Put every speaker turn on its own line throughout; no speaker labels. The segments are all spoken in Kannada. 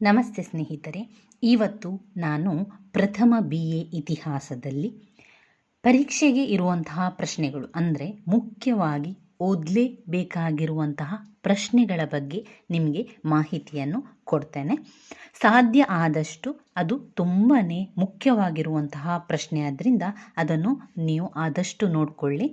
ನಮಸ್ತೆ ಸ್ನೇಹಿತರೆ. ಇವತ್ತು ನಾನು ಪ್ರಥಮ ಬಿ ಎ ಇತಿಹಾಸದಲ್ಲಿ ಪರೀಕ್ಷೆಗೆ ಇರುವಂತಹ ಪ್ರಶ್ನೆಗಳು, ಅಂದರೆ ಮುಖ್ಯವಾಗಿ ಓದಲೇಬೇಕಾಗಿರುವಂತಹ ಪ್ರಶ್ನೆಗಳ ಬಗ್ಗೆ ನಿಮಗೆ ಮಾಹಿತಿಯನ್ನು ಕೊಡ್ತೇನೆ. ಸಾಧ್ಯ ಆದಷ್ಟು ಅದು ತುಂಬಾ ಮುಖ್ಯವಾಗಿರುವಂತಹ ಪ್ರಶ್ನೆ ಆದ್ದರಿಂದ ಅದನ್ನು ನೀವು ಆದಷ್ಟು ನೋಡಿಕೊಳ್ಳಿ.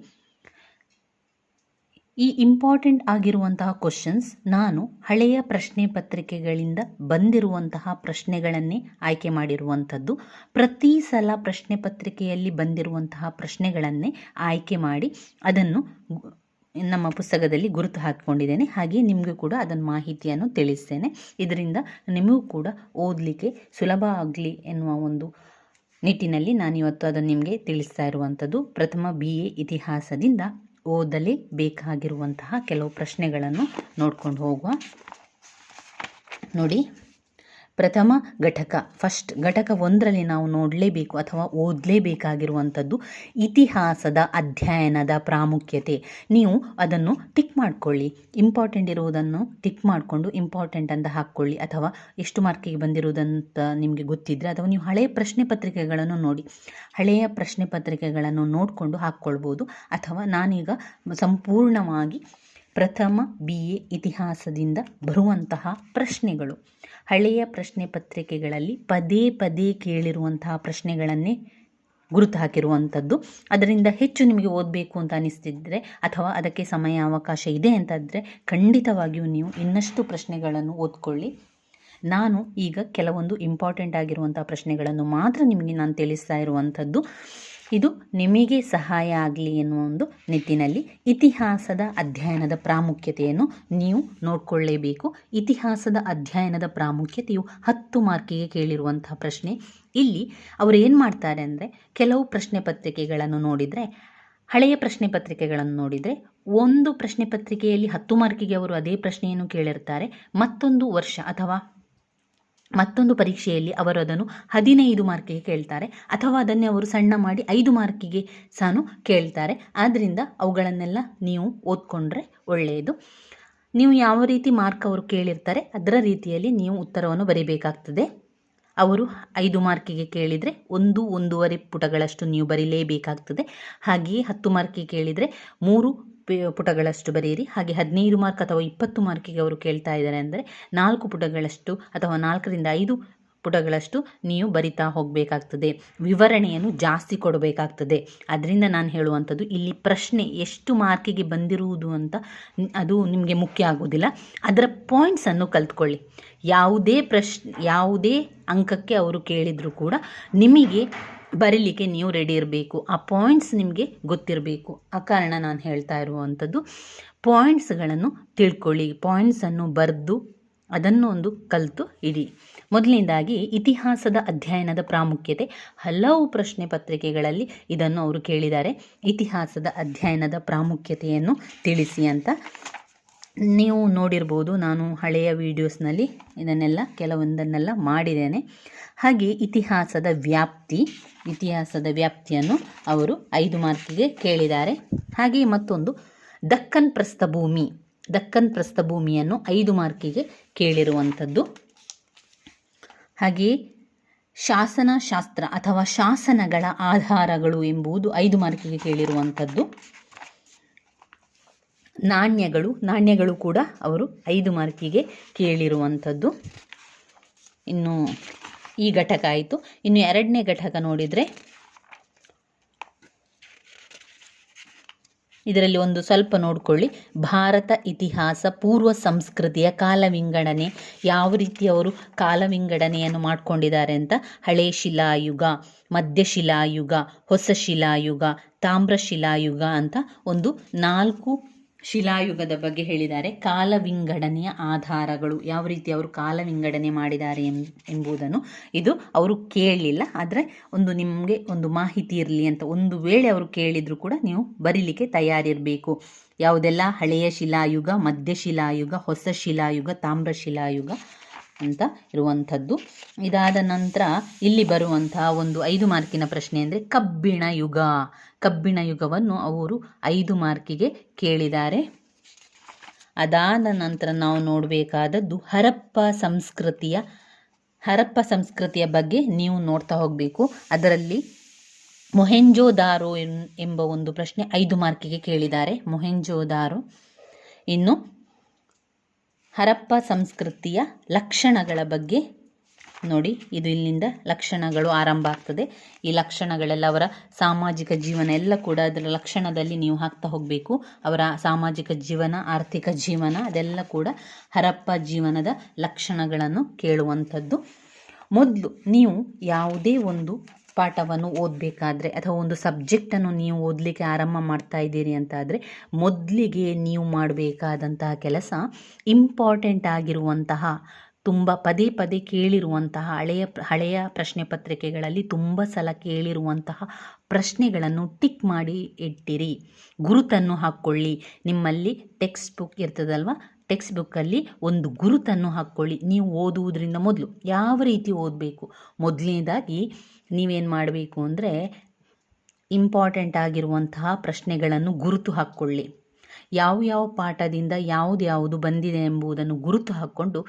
ಈ ಇಂಪಾರ್ಟೆಂಟ್ ಆಗಿರುವಂತಹ ಕ್ವಶನ್ಸ್ ನಾನು ಹಳೆಯ ಪ್ರಶ್ನೆ ಪತ್ರಿಕೆಗಳಿಂದ ಬಂದಿರುವಂತಹ ಪ್ರಶ್ನೆಗಳನ್ನೇ ಆಯ್ಕೆ ಮಾಡಿರುವಂಥದ್ದು. ಪ್ರತಿ ಸಲ ಪ್ರಶ್ನೆ ಪತ್ರಿಕೆಯಲ್ಲಿ ಬಂದಿರುವಂತಹ ಪ್ರಶ್ನೆಗಳನ್ನೇ ಆಯ್ಕೆ ಮಾಡಿ ಅದನ್ನು ನಮ್ಮ ಪುಸ್ತಕದಲ್ಲಿ ಗುರುತು ಹಾಕಿಕೊಂಡಿದ್ದೇನೆ. ಹಾಗೆ ನಿಮಗೂ ಕೂಡ ಅದನ್ನು ಮಾಹಿತಿಯನ್ನು ತಿಳಿಸ್ತೇನೆ. ಇದರಿಂದ ನಿಮಗೂ ಕೂಡ ಓದಲಿಕ್ಕೆ ಸುಲಭ ಆಗಲಿ ಎನ್ನುವ ಒಂದು ನಿಟ್ಟಿನಲ್ಲಿ ನಾನು ಇವತ್ತು ಅದನ್ನು ನಿಮಗೆ ತಿಳಿಸ್ತಾ ಇರುವಂಥದ್ದು. ಪ್ರಥಮ ಬಿ ಎ ಇತಿಹಾಸದಿಂದ ಓದಲೇ ಬೇಕಾಗಿರುವಂತಹ ಕೆಲವು ಪ್ರಶ್ನೆಗಳನ್ನು ನೋಡ್ಕೊಂಡು ಹೋಗುವ. ನೋಡಿ. ಪ್ರಥಮ ಘಟಕ. ಫಸ್ಟ್ ಘಟಕ ಒಂದರಲ್ಲಿ ನಾವು ನೋಡಲೇಬೇಕು ಅಥವಾ ಓದಲೇಬೇಕಾಗಿರುವಂಥದ್ದು ಇತಿಹಾಸದ ಅಧ್ಯಯನದ ಪ್ರಾಮುಖ್ಯತೆ. ನೀವು ಅದನ್ನು ಟಿಕ್ ಮಾಡಿಕೊಳ್ಳಿ. ಇಂಪಾರ್ಟೆಂಟ್ ಇರುವುದನ್ನು ಟಿಕ್ ಮಾಡಿಕೊಂಡು ಇಂಪಾರ್ಟೆಂಟ್ ಅಂತ ಹಾಕ್ಕೊಳ್ಳಿ. ಅಥವಾ ಎಷ್ಟು ಮಾರ್ಕಿಗೆ ಬಂದಿರುವುದಂತ ನಿಮಗೆ ಗೊತ್ತಿದ್ದರೆ ಅಥವಾ ನೀವು ಹಳೆಯ ಪ್ರಶ್ನೆ ಪತ್ರಿಕೆಗಳನ್ನು ನೋಡಿ. ಹಳೆಯ ಪ್ರಶ್ನೆ ಪತ್ರಿಕೆಗಳನ್ನು ನೋಡಿಕೊಂಡು ಹಾಕ್ಕೊಳ್ಬೋದು. ಅಥವಾ ನಾನೀಗ ಸಂಪೂರ್ಣವಾಗಿ ಪ್ರಥಮ ಬಿ ಎ ಇತಿಹಾಸದಿಂದ ಬರುವಂತಹ ಪ್ರಶ್ನೆಗಳು. ಹಳೆಯ ಪ್ರಶ್ನೆ ಪತ್ರಿಕೆಗಳಲ್ಲಿ ಪದೇ ಪದೇ ಕೇಳಿರುವಂತಹ ಪ್ರಶ್ನೆಗಳನ್ನೇ ಗುರುತು ಹಾಕಿರುವಂಥದ್ದು ಅದರಿಂದ ಹೆಚ್ಚು ನಿಮಗೆ ಓದಬೇಕು ಅಂತ ಅನಿಸ್ತಿದ್ರೆ ಅಥವಾ ಅದಕ್ಕೆ ಸಮಯ ಅವಕಾಶ ಇದೆ ಅಂತಂದರೆ ಖಂಡಿತವಾಗಿಯೂ ನೀವು ಇನ್ನಷ್ಟು ಪ್ರಶ್ನೆಗಳನ್ನು ಓದ್ಕೊಳ್ಳಿ. ನಾನು ಈಗ ಕೆಲವೊಂದು ಇಂಪಾರ್ಟೆಂಟ್ ಆಗಿರುವಂಥ ಪ್ರಶ್ನೆಗಳನ್ನು ಮಾತ್ರ ನಿಮಗೆ ನಾನು ತಿಳಿಸ್ತಾ ಇರುವಂಥದ್ದು. ಇದು ನಿಮಗೆ ಸಹಾಯ ಆಗಲಿ ಎನ್ನುವ ಒಂದು ನಿಟ್ಟಿನಲ್ಲಿ ಇತಿಹಾಸದ ಅಧ್ಯಯನದ ಪ್ರಾಮುಖ್ಯತೆಯನ್ನು ನೀವು ನೋಡಿಕೊಳ್ಳೇಬೇಕು. ಇತಿಹಾಸದ ಅಧ್ಯಯನದ ಪ್ರಾಮುಖ್ಯತೆಯು ಹತ್ತು ಮಾರ್ಕಿಗೆ ಕೇಳಿರುವಂತಹ ಪ್ರಶ್ನೆ. ಇಲ್ಲಿ ಅವರು ಏನು ಮಾಡ್ತಾರೆ ಅಂದರೆ ಕೆಲವು ಪ್ರಶ್ನೆ ಪತ್ರಿಕೆಗಳನ್ನು ನೋಡಿದರೆ, ಹಳೆಯ ಪ್ರಶ್ನೆ ಪತ್ರಿಕೆಗಳನ್ನು ನೋಡಿದರೆ ಒಂದು ಪ್ರಶ್ನೆ ಪತ್ರಿಕೆಯಲ್ಲಿ ಹತ್ತು ಮಾರ್ಕಿಗೆ ಅವರು ಅದೇ ಪ್ರಶ್ನೆಯನ್ನು ಕೇಳಿರ್ತಾರೆ. ಮತ್ತೊಂದು ವರ್ಷ ಅಥವಾ ಮತ್ತೊಂದು ಪರೀಕ್ಷೆಯಲ್ಲಿ ಅವರು ಅದನ್ನು ಹದಿನೈದು ಮಾರ್ಕಿಗೆ ಕೇಳ್ತಾರೆ ಅಥವಾ ಅದನ್ನೇ ಅವರು ಸಣ್ಣ ಮಾಡಿ ಐದು ಮಾರ್ಕಿಗೆ ಸಹ ಕೇಳ್ತಾರೆ. ಆದ್ದರಿಂದ ಅವುಗಳನ್ನೆಲ್ಲ ನೀವು ಓದ್ಕೊಂಡ್ರೆ ಒಳ್ಳೆಯದು ನೀವು ಯಾವ ರೀತಿ ಮಾರ್ಕ್ ಅವರು ಕೇಳಿರ್ತಾರೆ ಅದರ ರೀತಿಯಲ್ಲಿ ನೀವು ಉತ್ತರವನ್ನು ಬರೀಬೇಕಾಗ್ತದೆ. ಅವರು ಐದು ಮಾರ್ಕಿಗೆ ಕೇಳಿದರೆ ಒಂದು, ಒಂದೂವರೆ ಪುಟಗಳಷ್ಟು ನೀವು ಬರೀಲೇಬೇಕಾಗ್ತದೆ. ಹಾಗೆಯೇ ಹತ್ತು ಮಾರ್ಕಿಗೆ ಕೇಳಿದರೆ ಮೂರು ಪುಟಗಳಷ್ಟು ಬರೆಯಿರಿ. ಹಾಗೆ ಹದಿನೈದು ಮಾರ್ಕ್ ಅಥವಾ ಇಪ್ಪತ್ತು ಮಾರ್ಕಿಗೆ ಅವರು ಕೇಳ್ತಾ ಇದ್ದಾರೆ ಅಂದರೆ ನಾಲ್ಕು ಪುಟಗಳಷ್ಟು ಅಥವಾ ನಾಲ್ಕರಿಂದ ಐದು ಪುಟಗಳಷ್ಟು ನೀವು ಬರಿತಾ ಹೋಗಬೇಕಾಗ್ತದೆ. ವಿವರಣೆಯನ್ನು ಜಾಸ್ತಿ ಕೊಡಬೇಕಾಗ್ತದೆ. ಅದರಿಂದ ನಾನು ಹೇಳುವಂಥದ್ದು ಇಲ್ಲಿ ಪ್ರಶ್ನೆ ಎಷ್ಟು ಮಾರ್ಕಿಗೆ ಬಂದಿರುವುದು ಅಂತ ಅದು ನಿಮಗೆ ಮುಖ್ಯ ಆಗೋದಿಲ್ಲ ಅದರ ಪಾಯಿಂಟ್ಸನ್ನು ಕಲ್ತ್ಕೊಳ್ಳಿ. ಯಾವುದೇ ಪ್ರಶ್ ಯಾವುದೇ ಅಂಕಕ್ಕೆ ಅವರು ಕೇಳಿದರೂ ಕೂಡ ನಿಮಗೆ ಬರೀಲಿಕ್ಕೆ ನೀವು ರೆಡಿ ಇರಬೇಕು. ಆ ಪಾಯಿಂಟ್ಸ್ ನಿಮಗೆ ಗೊತ್ತಿರಬೇಕು. ಆ ಕಾರಣ ನಾನು ಹೇಳ್ತಾ ಇರುವಂಥದ್ದು ಪಾಯಿಂಟ್ಸ್ಗಳನ್ನು ತಿಳ್ಕೊಳ್ಳಿ. ಪಾಯಿಂಟ್ಸನ್ನು ಬರೆದು ಅದನ್ನು ಒಂದು ಕಲಿತು ಇಡಿ. ಮೊದಲನೇದಾಗಿ ಇತಿಹಾಸದ ಅಧ್ಯಯನದ ಪ್ರಾಮುಖ್ಯತೆ. ಹಲವು ಪ್ರಶ್ನೆ ಪತ್ರಿಕೆಗಳಲ್ಲಿ ಇದನ್ನು ಅವರು ಕೇಳಿದ್ದಾರೆ. ಇತಿಹಾಸದ ಅಧ್ಯಯನದ ಪ್ರಾಮುಖ್ಯತೆಯನ್ನು ತಿಳಿಸಿ ಅಂತ. ನೀವು ನೋಡಿರ್ಬೋದು, ನಾನು ಹಳೆಯ ವೀಡಿಯೋಸ್ನಲ್ಲಿ ಇದನ್ನೆಲ್ಲ, ಕೆಲವೊಂದನ್ನೆಲ್ಲ ಮಾಡಿದ್ದೇನೆ. ಹಾಗೆ ಇತಿಹಾಸದ ವ್ಯಾಪ್ತಿ ಇತಿಹಾಸದ ವ್ಯಾಪ್ತಿಯನ್ನು ಅವರು ಐದು ಮಾರ್ಕಿಗೆ ಕೇಳಿದ್ದಾರೆ. ಹಾಗೆ ಮತ್ತೊಂದು, ದಕ್ಕನ್ ಪ್ರಸ್ಥಭೂಮಿ. ದಕ್ಕನ್ ಪ್ರಸ್ಥಭೂಮಿಯನ್ನು ಐದು ಮಾರ್ಕಿಗೆ ಕೇಳಿರುವಂಥದ್ದು. ಹಾಗೆಯೇ ಶಾಸನಶಾಸ್ತ್ರ ಅಥವಾ ಶಾಸನಗಳ ಆಧಾರಗಳು ಎಂಬುದು ಐದು ಮಾರ್ಕಿಗೆ ಕೇಳಿರುವಂಥದ್ದು. ನಾಣ್ಯಗಳು ನಾಣ್ಯಗಳು ಕೂಡ ಅವರು ಐದು ಮಾರ್ಕಿಗೆ ಕೇಳಿರುವಂಥದ್ದು. ಇನ್ನು ಈ ಘಟಕ ಆಯಿತು. ಇನ್ನು ಎರಡನೇ ಘಟಕ ನೋಡಿದರೆ ಇದರಲ್ಲಿ ಒಂದು ಸ್ವಲ್ಪ ನೋಡಿಕೊಳ್ಳಿ. ಭಾರತ ಇತಿಹಾಸ, ಪೂರ್ವ ಸಂಸ್ಕೃತಿಯ ಕಾಲವಿಂಗಡಣೆ ಯಾವ ರೀತಿ ಅವರು ಕಾಲವಿಂಗಡಣೆಯನ್ನು ಮಾಡಿಕೊಂಡಿದ್ದಾರೆ ಅಂತ? ಹಳೆ ಶಿಲಾಯುಗ, ಮಧ್ಯ ಶಿಲಾಯುಗ, ಹೊಸ ಶಿಲಾಯುಗ, ತಾಮ್ರ ಶಿಲಾಯುಗ ಅಂತ ಒಂದು ನಾಲ್ಕು ಶಿಲಾಯುಗದ ಬಗ್ಗೆ ಹೇಳಿದ್ದಾರೆ. ಕಾಲ ವಿಂಗಡನೆಯ ಆಧಾರಗಳು ಯಾವ ರೀತಿ ಅವರು ಕಾಲ ವಿಂಗಡನೆ ಮಾಡಿದ್ದಾರೆ ಎಂಬುದನ್ನು ಇದು ಅವರು ಕೇಳಲಿಲ್ಲ. ಆದರೆ ಒಂದು ನಿಮಗೆ ಒಂದು ಮಾಹಿತಿ ಇರಲಿ ಅಂತ ಒಂದು ವೇಳೆ ಅವರು ಕೇಳಿದ್ರು ಕೂಡ ನೀವು ಬರೀಲಿಕ್ಕೆ ತಯಾರಿರಬೇಕು. ಯಾವುದೆಲ್ಲ ಹಳೆಯ ಶಿಲಾಯುಗ, ಮಧ್ಯ ಶಿಲಾಯುಗ, ಹೊಸ ಶಿಲಾಯುಗ, ತಾಮ್ರ ಶಿಲಾಯುಗ ಅಂತ ಇರುವಂಥದ್ದು. ಇದಾದ ನಂತರ ಇಲ್ಲಿ ಬರುವಂತಹ ಒಂದು ಐದು ಮಾರ್ಕಿನ ಪ್ರಶ್ನೆ ಅಂದರೆ ಕಬ್ಬಿಣ ಯುಗ. ಕಬ್ಬಿಣ ಯುಗವನ್ನು ಅವರು ಐದು ಮಾರ್ಕಿಗೆ ಕೇಳಿದ್ದಾರೆ. ಅದಾದ ನಂತರ ನಾವು ನೋಡಬೇಕಾದದ್ದು ಹರಪ್ಪ ಸಂಸ್ಕೃತಿಯ ಹರಪ್ಪ ಸಂಸ್ಕೃತಿಯ ಬಗ್ಗೆ ನೀವು ನೋಡ್ತಾ ಹೋಗಬೇಕು. ಅದರಲ್ಲಿ ಮೊಹೆಂಜೋದಾರೋ ಎನ್- ಎಂಬ ಒಂದು ಪ್ರಶ್ನೆ ಐದು ಮಾರ್ಕಿಗೆ ಕೇಳಿದ್ದಾರೆ. ಮೊಹೆಂಜೋದಾರೋ ಇನ್ನು ಹರಪ್ಪ ಸಂಸ್ಕೃತಿಯ ಲಕ್ಷಣಗಳ ಬಗ್ಗೆ ನೋಡಿ. ಇದು ಇಲ್ಲಿಂದ ಲಕ್ಷಣಗಳು ಆರಂಭ ಆಗ್ತದೆ. ಈ ಲಕ್ಷಣಗಳೆಲ್ಲ ಅವರ ಸಾಮಾಜಿಕ ಜೀವನ ಎಲ್ಲ ಕೂಡ ಅದರ ಲಕ್ಷಣದಲ್ಲಿ ನೀವು ಹಾಕ್ತಾ ಹೋಗಬೇಕು. ಅವರ ಸಾಮಾಜಿಕ ಜೀವನ, ಆರ್ಥಿಕ ಜೀವನ, ಅದೆಲ್ಲ ಕೂಡ ಹರಪ್ಪ ಜೀವನದ ಲಕ್ಷಣಗಳನ್ನು ಕೇಳುವಂಥದ್ದು. ಮೊದಲು ನೀವು ಯಾವುದೇ ಒಂದು ಪಾಠವನ್ನು ಓದಬೇಕಾದ್ರೆ ಅಥವಾ ಒಂದು ಸಬ್ಜೆಕ್ಟನ್ನು ನೀವು ಓದಲಿಕ್ಕೆ ಆರಂಭ ಮಾಡ್ತಾ ಇದ್ದೀರಿ ಅಂತಾದರೆ ಮೊದಲಿಗೆ ನೀವು ಮಾಡಬೇಕಾದಂತಹ ಕೆಲಸ ಇಂಪಾರ್ಟೆಂಟ್ ಆಗಿರುವಂತಹ, ತುಂಬ ಪದೇ ಪದೇ ಕೇಳಿರುವಂತಹ, ಹಳೆಯ ಹಳೆಯ ಪ್ರಶ್ನೆ ಪತ್ರಿಕೆಗಳಲ್ಲಿ ತುಂಬ ಸಲ ಕೇಳಿರುವಂತಹ ಪ್ರಶ್ನೆಗಳನ್ನು ಟಿಕ್ ಮಾಡಿ ಇಟ್ಟಿರಿ. ಗುರುತನ್ನು ಹಾಕ್ಕೊಳ್ಳಿ ನಿಮ್ಮಲ್ಲಿ ಟೆಕ್ಸ್ಟ್ ಬುಕ್ ಇರ್ತದಲ್ವ? ಟೆಕ್ಸ್ಟ್ ಬುಕ್ಕಲ್ಲಿ ಒಂದು ಗುರುತನ್ನು ಹಾಕ್ಕೊಳ್ಳಿ ನೀವು ಓದುವುದರಿಂದ ಮೊದಲು ಯಾವ ರೀತಿ ಓದಬೇಕು? ಮೊದಲನೇದಾಗಿ ನೀವೇನು ಮಾಡಬೇಕು ಅಂದರೆ ಇಂಪಾರ್ಟೆಂಟ್ ಆಗಿರುವಂತಹ ಪ್ರಶ್ನೆಗಳನ್ನು ಗುರುತು ಹಾಕ್ಕೊಳ್ಳಿ. ಯಾವ ಯಾವ ಪಾಠದಿಂದ ಯಾವುದು ಯಾವುದು ಬಂದಿದೆ ಎಂಬುದನ್ನು ಗುರುತು ಹಾಕ್ಕೊಂಡು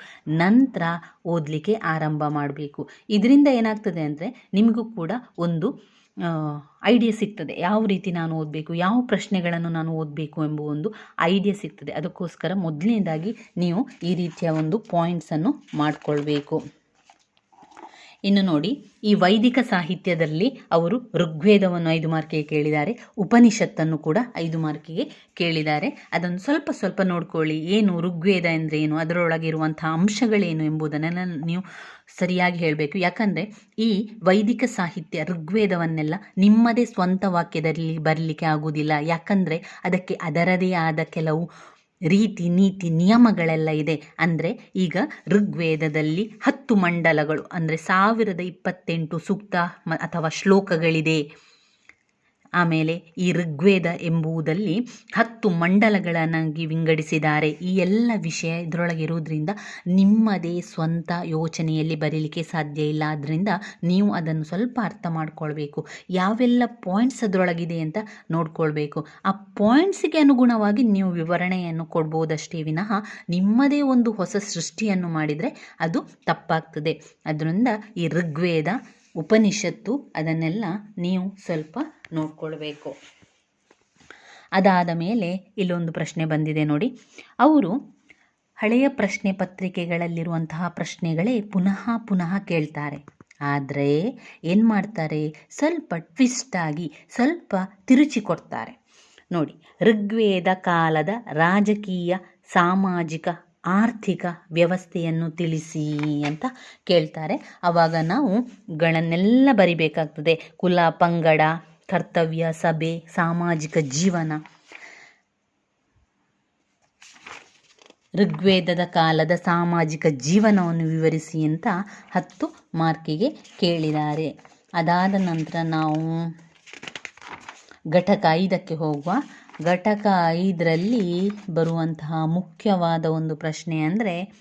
ನಂತರ ಓದಲಿಕ್ಕೆ ಆರಂಭ ಮಾಡಬೇಕು. ಇದರಿಂದ ಏನಾಗ್ತದೆ ಅಂದರೆ ನಿಮಗೂ ಕೂಡ ಒಂದು ಐಡಿಯಾ ಸಿಗ್ತದೆ. ಯಾವ ರೀತಿ ನಾನು ಓದಬೇಕು, ಯಾವ ಪ್ರಶ್ನೆಗಳನ್ನು ನಾನು ಓದಬೇಕು ಎಂಬ ಒಂದು ಐಡಿಯಾ ಸಿಗ್ತದೆ. ಅದಕ್ಕೋಸ್ಕರ ಮೊದಲನೇದಾಗಿ ನೀವು ಈ ರೀತಿಯ ಒಂದು ಪಾಯಿಂಟ್ಸನ್ನು ಮಾಡಿಕೊಳ್ಬೇಕು. ಇನ್ನು ನೋಡಿ, ಈ ವೈದಿಕ ಸಾಹಿತ್ಯದಲ್ಲಿ ಅವರು ಋಗ್ವೇದವನ್ನು ಐದು ಮಾರ್ಕಿಗೆ ಕೇಳಿದ್ದಾರೆ, ಉಪನಿಷತ್ತನ್ನು ಕೂಡ ಐದು ಮಾರ್ಕಿಗೆ ಕೇಳಿದ್ದಾರೆ. ಅದನ್ನು ಸ್ವಲ್ಪ ಸ್ವಲ್ಪ ನೋಡ್ಕೊಳ್ಳಿ, ಏನು ಋಗ್ವೇದ ಅಂದರೆ ಏನು, ಅದರೊಳಗಿರುವಂಥ ಅಂಶಗಳೇನು ಎಂಬುದನ್ನೆಲ್ಲ ನೀವು ಸರಿಯಾಗಿ ಹೇಳಬೇಕು. ಯಾಕಂದರೆ, ಈ ವೈದಿಕ ಸಾಹಿತ್ಯ ಋಗ್ವೇದವನ್ನೆಲ್ಲ ನಿಮ್ಮದೇ ಸ್ವಂತ ವಾಕ್ಯದಲ್ಲಿ ಬರಲಿಕ್ಕೆ ಆಗುವುದಿಲ್ಲ. ಯಾಕಂದರೆ, ಅದಕ್ಕೆ ಅದರದೇ ಆದ ಕೆಲವು ರೀತಿ, ನೀತಿ, ನಿಯಮಗಳೆಲ್ಲ ಇದೆ. ಅಂದರೆ ಈಗ ಋಗ್ವೇದದಲ್ಲಿ ಹತ್ತು ಮಂಡಲಗಳು, ಅಂದರೆ ಸಾವಿರದ ಇಪ್ಪತ್ತೆಂಟು ಸೂಕ್ತ ಮ ಅಥವಾ ಶ್ಲೋಕಗಳಿದೆ. ಆಮೇಲೆ ಈ ಋಗ್ವೇದ ಎಂಬುವುದಲ್ಲಿ ಹತ್ತು ಮಂಡಲಗಳನ್ನಾಗಿ ವಿಂಗಡಿಸಿದ್ದಾರೆ. ಈ ಎಲ್ಲ ವಿಷಯ ಇದರೊಳಗೆ ಇರುವುದರಿಂದ ನಿಮ್ಮದೇ ಸ್ವಂತ ಯೋಚನೆಯಲ್ಲಿ ಬರೀಲಿಕ್ಕೆ ಸಾಧ್ಯ ಇಲ್ಲ. ಆದ್ದರಿಂದ ನೀವು ಅದನ್ನು ಸ್ವಲ್ಪ ಅರ್ಥ ಮಾಡಿಕೊಳ್ಬೇಕು. ಯಾವೆಲ್ಲ ಪಾಯಿಂಟ್ಸ್ ಅದರೊಳಗಿದೆ ಅಂತ ನೋಡ್ಕೊಳ್ಬೇಕು. ಆ ಪಾಯಿಂಟ್ಸಿಗೆ ಅನುಗುಣವಾಗಿ ನೀವು ವಿವರಣೆಯನ್ನು ಕೊಡ್ಬೋದಷ್ಟೇ ವಿನಃ ನಿಮ್ಮದೇ ಒಂದು ಹೊಸ ಸೃಷ್ಟಿಯನ್ನು ಮಾಡಿದರೆ ಅದು ತಪ್ಪಾಗ್ತದೆ. ಅದರಿಂದ ಈ ಋಗ್ವೇದ ಉಪನಿಷತ್ತು ಅದನ್ನೆಲ್ಲ ನೀವು ಸ್ವಲ್ಪ ನೋಡ್ಕೊಳ್ಬೇಕು. ಅದಾದ ಮೇಲೆ ಇಲ್ಲೊಂದು ಪ್ರಶ್ನೆ ಬಂದಿದೆ ನೋಡಿ. ಅವರು ಹಳೆಯ ಪ್ರಶ್ನೆ ಪತ್ರಿಕೆಗಳಲ್ಲಿರುವಂತಹ ಪ್ರಶ್ನೆಗಳೇ ಪುನಃ ಪುನಃ ಕೇಳ್ತಾರೆ. ಆದರೆ ಏನು ಮಾಡ್ತಾರೆ? ಸ್ವಲ್ಪ ಟ್ವಿಸ್ಟಾಗಿ ಸ್ವಲ್ಪ ತಿರುಚಿ ಕೊಡ್ತಾರೆ. ನೋಡಿ, ಋಗ್ವೇದ ಕಾಲದ ರಾಜಕೀಯ, ಸಾಮಾಜಿಕ ಆರ್ಥಿಕ ವ್ಯವಸ್ಥೆಯನ್ನು ತಿಳಿಸಿ ಅಂತ ಕೇಳ್ತಾರೆ. ಆವಾಗ ನಾವು ಗಳನ್ನೆಲ್ಲ ಬರಿಬೇಕಾಗ್ತದೆ. ಕುಲ, ಪಂಗಡ, ಕರ್ತವ್ಯ, ಸಭೆ, ಸಾಮಾಜಿಕ ಜೀವನ. ಋಗ್ವೇದದ ಕಾಲದ ಸಾಮಾಜಿಕ ಜೀವನವನ್ನು ವಿವರಿಸಿ ಅಂತ ಹತ್ತು ಮಾರ್ಕಿಗೆ ಕೇಳಿದ್ದಾರೆ. ಅದಾದ ನಂತರ ನಾವು ಘಟಕ ಐದಕ್ಕೆ ಹೋಗುವ ಘಟಕ ಐದರಲ್ಲಿ ಬರುವಂತಹ ಮುಖ್ಯವಾದ ಒಂದು ಪ್ರಶ್ನೆ ಅಂದರೆ,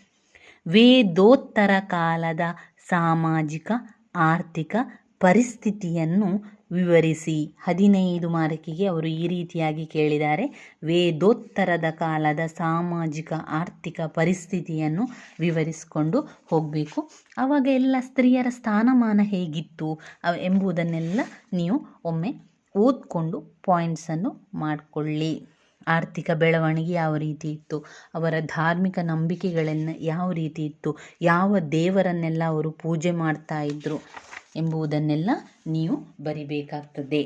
ವೇದೋತ್ತರ ಕಾಲದ ಸಾಮಾಜಿಕ, ಆರ್ಥಿಕ ಪರಿಸ್ಥಿತಿಯನ್ನು ವಿವರಿಸಿ. ಹದಿನೈದು ಮಾರ್ಕಿಗೆ ಅವರು ಈ ರೀತಿಯಾಗಿ ಕೇಳಿದ್ದಾರೆ. ವೇದೋತ್ತರದ ಕಾಲದ ಸಾಮಾಜಿಕ, ಆರ್ಥಿಕ ಪರಿಸ್ಥಿತಿಯನ್ನು ವಿವರಿಸಿಕೊಂಡು ಹೋಗಬೇಕು. ಆವಾಗ ಎಲ್ಲ ಸ್ತ್ರೀಯರ ಸ್ಥಾನಮಾನ ಹೇಗಿತ್ತು ಎಂಬುದನ್ನೆಲ್ಲ ನೀವು ಒಮ್ಮೆ ಓದ್ಕೊಂಡು ಪಾಯಿಂಟ್ಸನ್ನು ಮಾಡಿಕೊಳ್ಳಿ. ಆರ್ಥಿಕ ಬೆಳವಣಿಗೆ ಯಾವ ರೀತಿ ಇತ್ತು? ಅವರ ಧಾರ್ಮಿಕ ನಂಬಿಕೆಗಳನ್ನು ಯಾವ ರೀತಿ ಇತ್ತು? ಯಾವ ದೇವರನ್ನೆಲ್ಲ ಅವರು ಪೂಜೆ ಮಾಡ್ತಾ ಇದ್ದರು ಎಂಬುದನ್ನೆಲ್ಲ ನೀವು ಬರಿಬೇಕಾಗ್ತದೆ.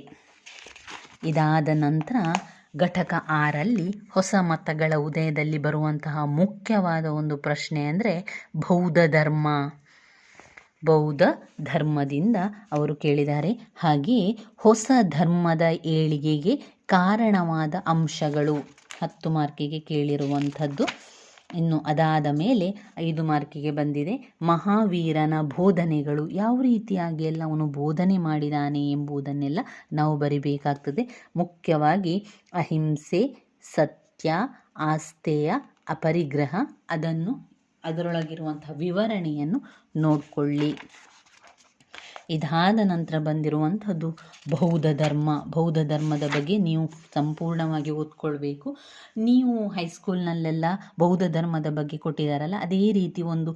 ಇದಾದ ನಂತರ ಘಟಕ ಆರಲ್ಲಿ ಹೊಸ ಮತಗಳ ಉದಯದಲ್ಲಿ ಬರುವಂತಹ ಮುಖ್ಯವಾದ ಒಂದು ಪ್ರಶ್ನೆ ಅಂದರೆ ಬೌದ್ಧ ಧರ್ಮ. ಬೌದ್ಧ ಧರ್ಮದಿಂದ ಅವರು ಕೇಳಿದ್ದಾರೆ. ಹಾಗೆಯೇ ಹೊಸ ಧರ್ಮದ ಏಳಿಗೆಗೆ ಕಾರಣವಾದ ಅಂಶಗಳು ಹತ್ತು ಮಾರ್ಕಿಗೆ ಕೇಳಿರುವಂಥದ್ದು. ಇನ್ನು ಅದಾದ ಮೇಲೆ ಐದು ಮಾರ್ಕಿಗೆ ಬಂದಿದೆ. ಮಹಾವೀರನ ಬೋಧನೆಗಳು ಯಾವ ರೀತಿಯಾಗಿ ಎಲ್ಲ ಅವನು ಬೋಧನೆ ಮಾಡಿದಾನೆ ಎಂಬುದನ್ನೆಲ್ಲ ನಾವು ಬರಿಬೇಕಾಗ್ತದೆ. ಮುಖ್ಯವಾಗಿ ಅಹಿಂಸೆ, ಸತ್ಯ ಆಸ್ತೇಯ ಅಪರಿಗ್ರಹ, ಅದನ್ನು ಅದರೊಳಗಿರುವಂತಹ ವಿವರಣೆಯನ್ನು ನೋಡಿಕೊಳ್ಳಿ. ಇದಾದ ನಂತರ ಬಂದಿರುವಂಥದ್ದು ಬೌದ್ಧ ಧರ್ಮ. ಬೌದ್ಧ ಧರ್ಮದ ಬಗ್ಗೆ ನೀವು ಸಂಪೂರ್ಣವಾಗಿ ಓದ್ಕೊಳ್ಬೇಕು. ನೀವು ಹೈಸ್ಕೂಲ್ನಲ್ಲೆಲ್ಲ ಬೌದ್ಧ ಧರ್ಮದ ಬಗ್ಗೆ ಕೊಟ್ಟಿದ್ದಾರಲ್ಲ ಅದೇ ರೀತಿ ಒಂದು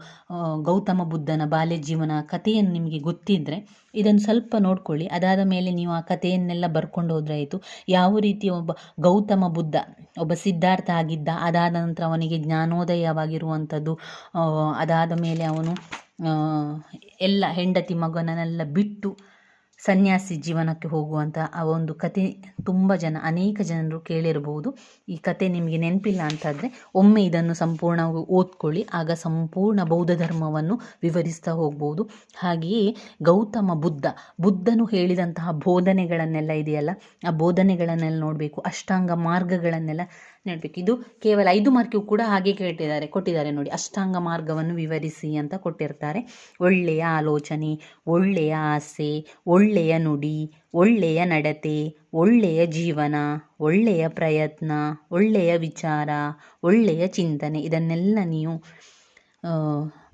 ಗೌತಮ ಬುದ್ಧನ ಬಾಲ್ಯ ಜೀವನ ಕಥೆಯನ್ನು ನಿಮಗೆ ಗೊತ್ತಿದ್ದರೆ ಇದನ್ನು ಸ್ವಲ್ಪ ನೋಡ್ಕೊಳ್ಳಿ. ಅದಾದ ಮೇಲೆ ನೀವು ಆ ಕಥೆಯನ್ನೆಲ್ಲ ಬರ್ಕೊಂಡು ಹೋದ್ರೆ ಆಯಿತು ಯಾವ ರೀತಿ ಒಬ್ಬ ಗೌತಮ ಬುದ್ಧ, ಒಬ್ಬ ಸಿದ್ಧಾರ್ಥ ಆಗಿದ್ದ, ಅದಾದ ನಂತರ ಅವನಿಗೆ ಜ್ಞಾನೋದಯವಾಗಿರುವಂಥದ್ದು ಅದಾದ ಮೇಲೆ ಅವನು ಎಲ್ಲ ಹೆಂಡತಿ ಮಗನನ್ನೆಲ್ಲ ಬಿಟ್ಟು ಸನ್ಯಾಸಿ ಜೀವನಕ್ಕೆ ಹೋಗುವಂಥ ಆ ಒಂದು ಕತೆ ತುಂಬ ಜನ, ಅನೇಕ ಜನರು ಕೇಳಿರಬಹುದು. ಈ ಕತೆ ನಿಮಗೆ ನೆನಪಿಲ್ಲ ಅಂತಾದರೆ ಒಮ್ಮೆ ಇದನ್ನು ಸಂಪೂರ್ಣವಾಗಿ ಓದ್ಕೊಳ್ಳಿ, ಆಗ ಸಂಪೂರ್ಣ ಬೌದ್ಧ ಧರ್ಮವನ್ನು ವಿವರಿಸ್ತಾ ಹೋಗ್ಬೋದು. ಹಾಗೆಯೇ ಗೌತಮ ಬುದ್ಧ, ಬುದ್ಧನು ಹೇಳಿದಂತಹ ಬೋಧನೆಗಳನ್ನೆಲ್ಲ ಇದೆಯಲ್ಲ, ಆ ಬೋಧನೆಗಳನ್ನೆಲ್ಲ ನೋಡಬೇಕು, ಅಷ್ಟಾಂಗ ಮಾರ್ಗಗಳನ್ನೆಲ್ಲ ನೋಡಬೇಕು. ಇದು ಕೇವಲ ಐದು ಮಾರ್ಕಿಗೂ ಕೂಡ ಹಾಗೆ ಕೇಳಿದ್ದಾರೆ ಕೊಟ್ಟಿದ್ದಾರೆ ನೋಡಿ. ಅಷ್ಟಾಂಗ ಮಾರ್ಗವನ್ನು ವಿವರಿಸಿ ಅಂತ ಕೊಟ್ಟಿರ್ತಾರೆ. ಒಳ್ಳೆಯ ಆಲೋಚನೆ, ಒಳ್ಳೆಯ ಆಸೆ, ಒಳ್ಳೆಯ ನುಡಿ, ಒಳ್ಳೆಯ ನಡತೆ, ಒಳ್ಳೆಯ ಜೀವನ, ಒಳ್ಳೆಯ ಪ್ರಯತ್ನ, ಒಳ್ಳೆಯ ವಿಚಾರ, ಒಳ್ಳೆಯ ಚಿಂತನೆ, ಇದನ್ನೆಲ್ಲ ನೀವು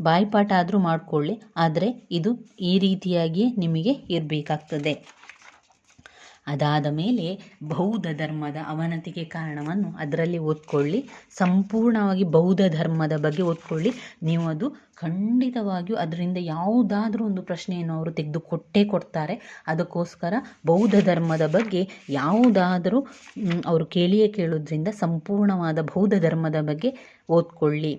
ಬಾಯ್ಪಾಠ ಆದರೂ ಮಾಡಿಕೊಳ್ಳಿ. ಆದರೆ ಇದು ಈ ರೀತಿಯಾಗಿಯೇ ನಿಮಗೆ ಇರಬೇಕಾಗ್ತದೆ. ಅದಾದ ಮೇಲೆ ಬೌದ್ಧ ಧರ್ಮದ ಅವನತಿಗೆ ಕಾರಣವನ್ನು ಅದರಲ್ಲಿ ಓದ್ಕೊಳ್ಳಿ. ಸಂಪೂರ್ಣವಾಗಿ ಬೌದ್ಧ ಧರ್ಮದ ಬಗ್ಗೆ ಓದ್ಕೊಳ್ಳಿ. ನೀವು ಅದು ಖಂಡಿತವಾಗಿಯೂ ಅದರಿಂದ ಯಾವುದಾದ್ರೂ ಒಂದು ಪ್ರಶ್ನೆಯನ್ನು ಅವರು ತೆಗೆದು ಕೊಟ್ಟೇ ಕೊಡ್ತಾರೆ. ಅದಕ್ಕೋಸ್ಕರ ಬೌದ್ಧ ಧರ್ಮದ ಬಗ್ಗೆ ಯಾವುದಾದರೂ ಅವರು ಕೇಳಿಯೇ ಕೇಳೋದ್ರಿಂದ ಸಂಪೂರ್ಣವಾದ ಬೌದ್ಧ ಧರ್ಮದ ಬಗ್ಗೆ ಓದ್ಕೊಳ್ಳಿ.